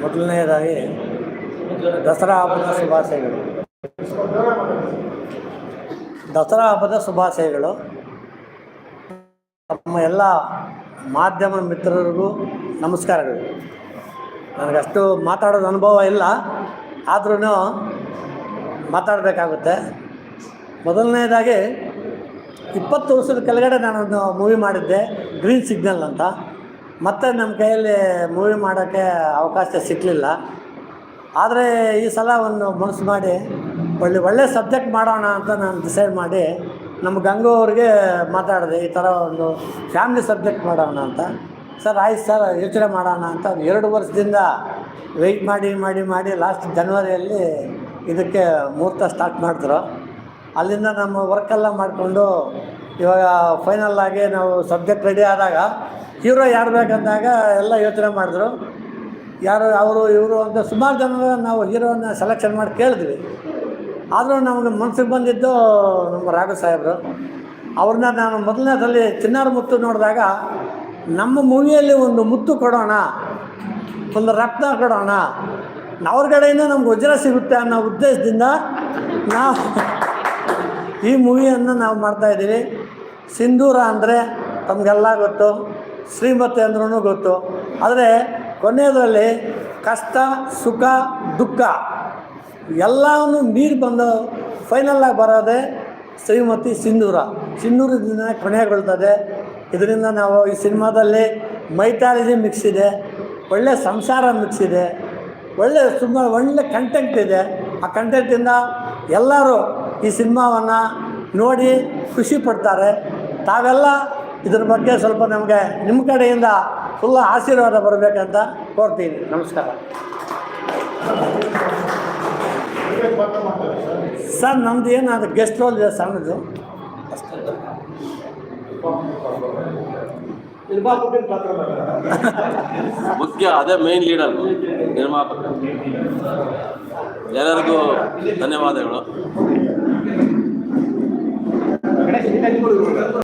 ಮೊದಲನೆಯದಾಗಿ ದಸರಾ ಹಬ್ಬದ ಶುಭಾಶಯಗಳು. ದಸರಾ ಹಬ್ಬದ ಶುಭಾಶಯಗಳು. ನಮ್ಮ ಎಲ್ಲ ಮಾಧ್ಯಮ ಮಿತ್ರರಿಗೂ ನಮಸ್ಕಾರಗಳು. ನನಗಷ್ಟು ಮಾತಾಡೋದು ಅನುಭವ ಇಲ್ಲ ಆದ್ರೂ ಮಾತಾಡಬೇಕಾಗುತ್ತೆ. ಮೊದಲನೇದಾಗಿ, ಇಪ್ಪತ್ತು ವರ್ಷದ ಕೆಳಗಡೆ ನಾನೊಂದು ಮೂವಿ ಮಾಡಿದ್ದೆ ಗ್ರೀನ್ ಸಿಗ್ನಲ್ ಅಂತ. ಮತ್ತೆ ನಮ್ಮ ಕೈಯಲ್ಲಿ ಮೂವಿ ಮಾಡೋಕ್ಕೆ ಅವಕಾಶ ಸಿಕ್ಕಲಿಲ್ಲ ಆದರೆ ಈ ಸಲ ಒಂದು ಮನಸ್ಸು ಮಾಡಿ, ಒಳ್ಳೆ ಒಳ್ಳೆ ಸಬ್ಜೆಕ್ಟ್ ಮಾಡೋಣ ಅಂತ ನಾನು ಡಿಸೈಡ್ ಮಾಡಿ, ನಮ್ಮ ಗಂಗು ಅವ್ರಿಗೆ ಮಾತಾಡಿದೆ, ಈ ಥರ ಒಂದು ಫ್ಯಾಮ್ಲಿ ಸಬ್ಜೆಕ್ಟ್ ಮಾಡೋಣ ಅಂತ. ಸರ್, ಆಯ್ತು ಸರ್, ಯೋಚನೆ ಮಾಡೋಣ ಅಂತ ಎರಡು ವರ್ಷದಿಂದ ವೆಯ್ಟ್ ಮಾಡಿ ಮಾಡಿ ಮಾಡಿ ಲಾಸ್ಟ್ ಜನವರಿಯಲ್ಲಿ ಇದಕ್ಕೆ ಮುಹೂರ್ತ ಸ್ಟಾರ್ಟ್ ಮಾಡಿದ್ರು. ಅಲ್ಲಿಂದ ನಮ್ಮ ವರ್ಕೆಲ್ಲ ಮಾಡಿಕೊಂಡು ಇವಾಗ ಫೈನಲ್ ಆಗಿ ನಾವು ಸಬ್ಜೆಕ್ಟ್ ರೆಡಿ ಆದಾಗ ಹೀರೋ ಯಾರು ಬೇಕಂದಾಗ ಎಲ್ಲ ಯೋಚನೆ ಮಾಡಿದ್ರು. ಯಾರು, ಅವರು, ಇವರು ಅಂತ ಸುಮಾರು ಜನ ನಾವು ಹೀರೋನ ಸೆಲೆಕ್ಷನ್ ಮಾಡಿ ಕೇಳಿದ್ವಿ. ಆದರೂ ನಮಗೆ ಮನಸ್ಸಿಗೆ ಬಂದಿದ್ದು ನಮ್ಮ ರಾಘು ಸಾಹೇಬರು. ಅವ್ರನ್ನ ನಾನು ಮೊದಲನೇ ಸಲ ಚಿನ್ನಾರ ಮುತ್ತು ನೋಡಿದಾಗ ನಮ್ಮ ಮೂವಿಯಲ್ಲಿ ಒಂದು ಮುತ್ತು ಕೊಡೋಣ, ಒಂದು ರತ್ನ ಕೊಡೋಣ, ಅವ್ರ ಕಡೆಯಿಂದ ನಮ್ಗೆ ವಜ್ರ ಸಿಗುತ್ತೆ ಅನ್ನೋ ಉದ್ದೇಶದಿಂದ ನಾವು ಈ ಮೂವಿಯನ್ನು ನಾವು ಮಾಡ್ತಾಯಿದ್ದೀವಿ ಸಿಂಧೂರ ಅಂದರೆ ತಮಗೆಲ್ಲ ಗೊತ್ತು, ಶ್ರೀಮತಿ ಅಂದ್ರೂ ಗೊತ್ತು. ಆದರೆ ಕೊನೆಯದರಲ್ಲಿ ಕಷ್ಟ, ಸುಖ, ದುಃಖ ಎಲ್ಲವನ್ನು ಮೀರಿ ಬಂದು ಫೈನಲ್ಲಾಗಿ ಬರೋದೇ ಶ್ರೀಮತಿ ಸಿಂಧೂರ. ಸಿಂಧೂರದಿಂದ ಕೊನೆಗೊಳ್ತದೆ ಇದರಿಂದ ನಾವು ಈ ಸಿನಿಮಾದಲ್ಲಿ ಮೈಥಾಲಜಿ ಮಿಕ್ಸ್ ಇದೆ, ಒಳ್ಳೆ ಸಂಸಾರ ಮಿಕ್ಸ್ ಇದೆ, ಒಳ್ಳೆ ಸುಮಾರು ಒಳ್ಳೆ ಕಂಟೆಂಟ್ ಇದೆ. ಆ ಕಂಟೆಂಟಿಂದ ಎಲ್ಲರೂ ಈ ಸಿನಿಮಾವನ್ನು ನೋಡಿ ಖುಷಿ ಪಡ್ತಾರೆ. ತಾವೆಲ್ಲ ಇದ್ರ ಬಗ್ಗೆ ಸ್ವಲ್ಪ ನಮಗೆ ನಿಮ್ಮ ಕಡೆಯಿಂದ ಫುಲ್ಲು ಆಶೀರ್ವಾದ ಬರಬೇಕಂತ ಕೋರ್ತೀನಿ. ನಮಸ್ಕಾರ. ಸರ್, ನಮ್ದು ಏನು ಅದು ಗೆಸ್ಟ್ ರೋಲ್ ಇದೆ ಸಣ್ಣದು ಅಷ್ಟೇ. ಮುಖ್ಯ ಅದೇ ಮೇನ್ ಲೀಡರ್ ನಿರ್ಮಾಪಕ. ಎಲ್ಲರಿಗೂ ಧನ್ಯವಾದಗಳು.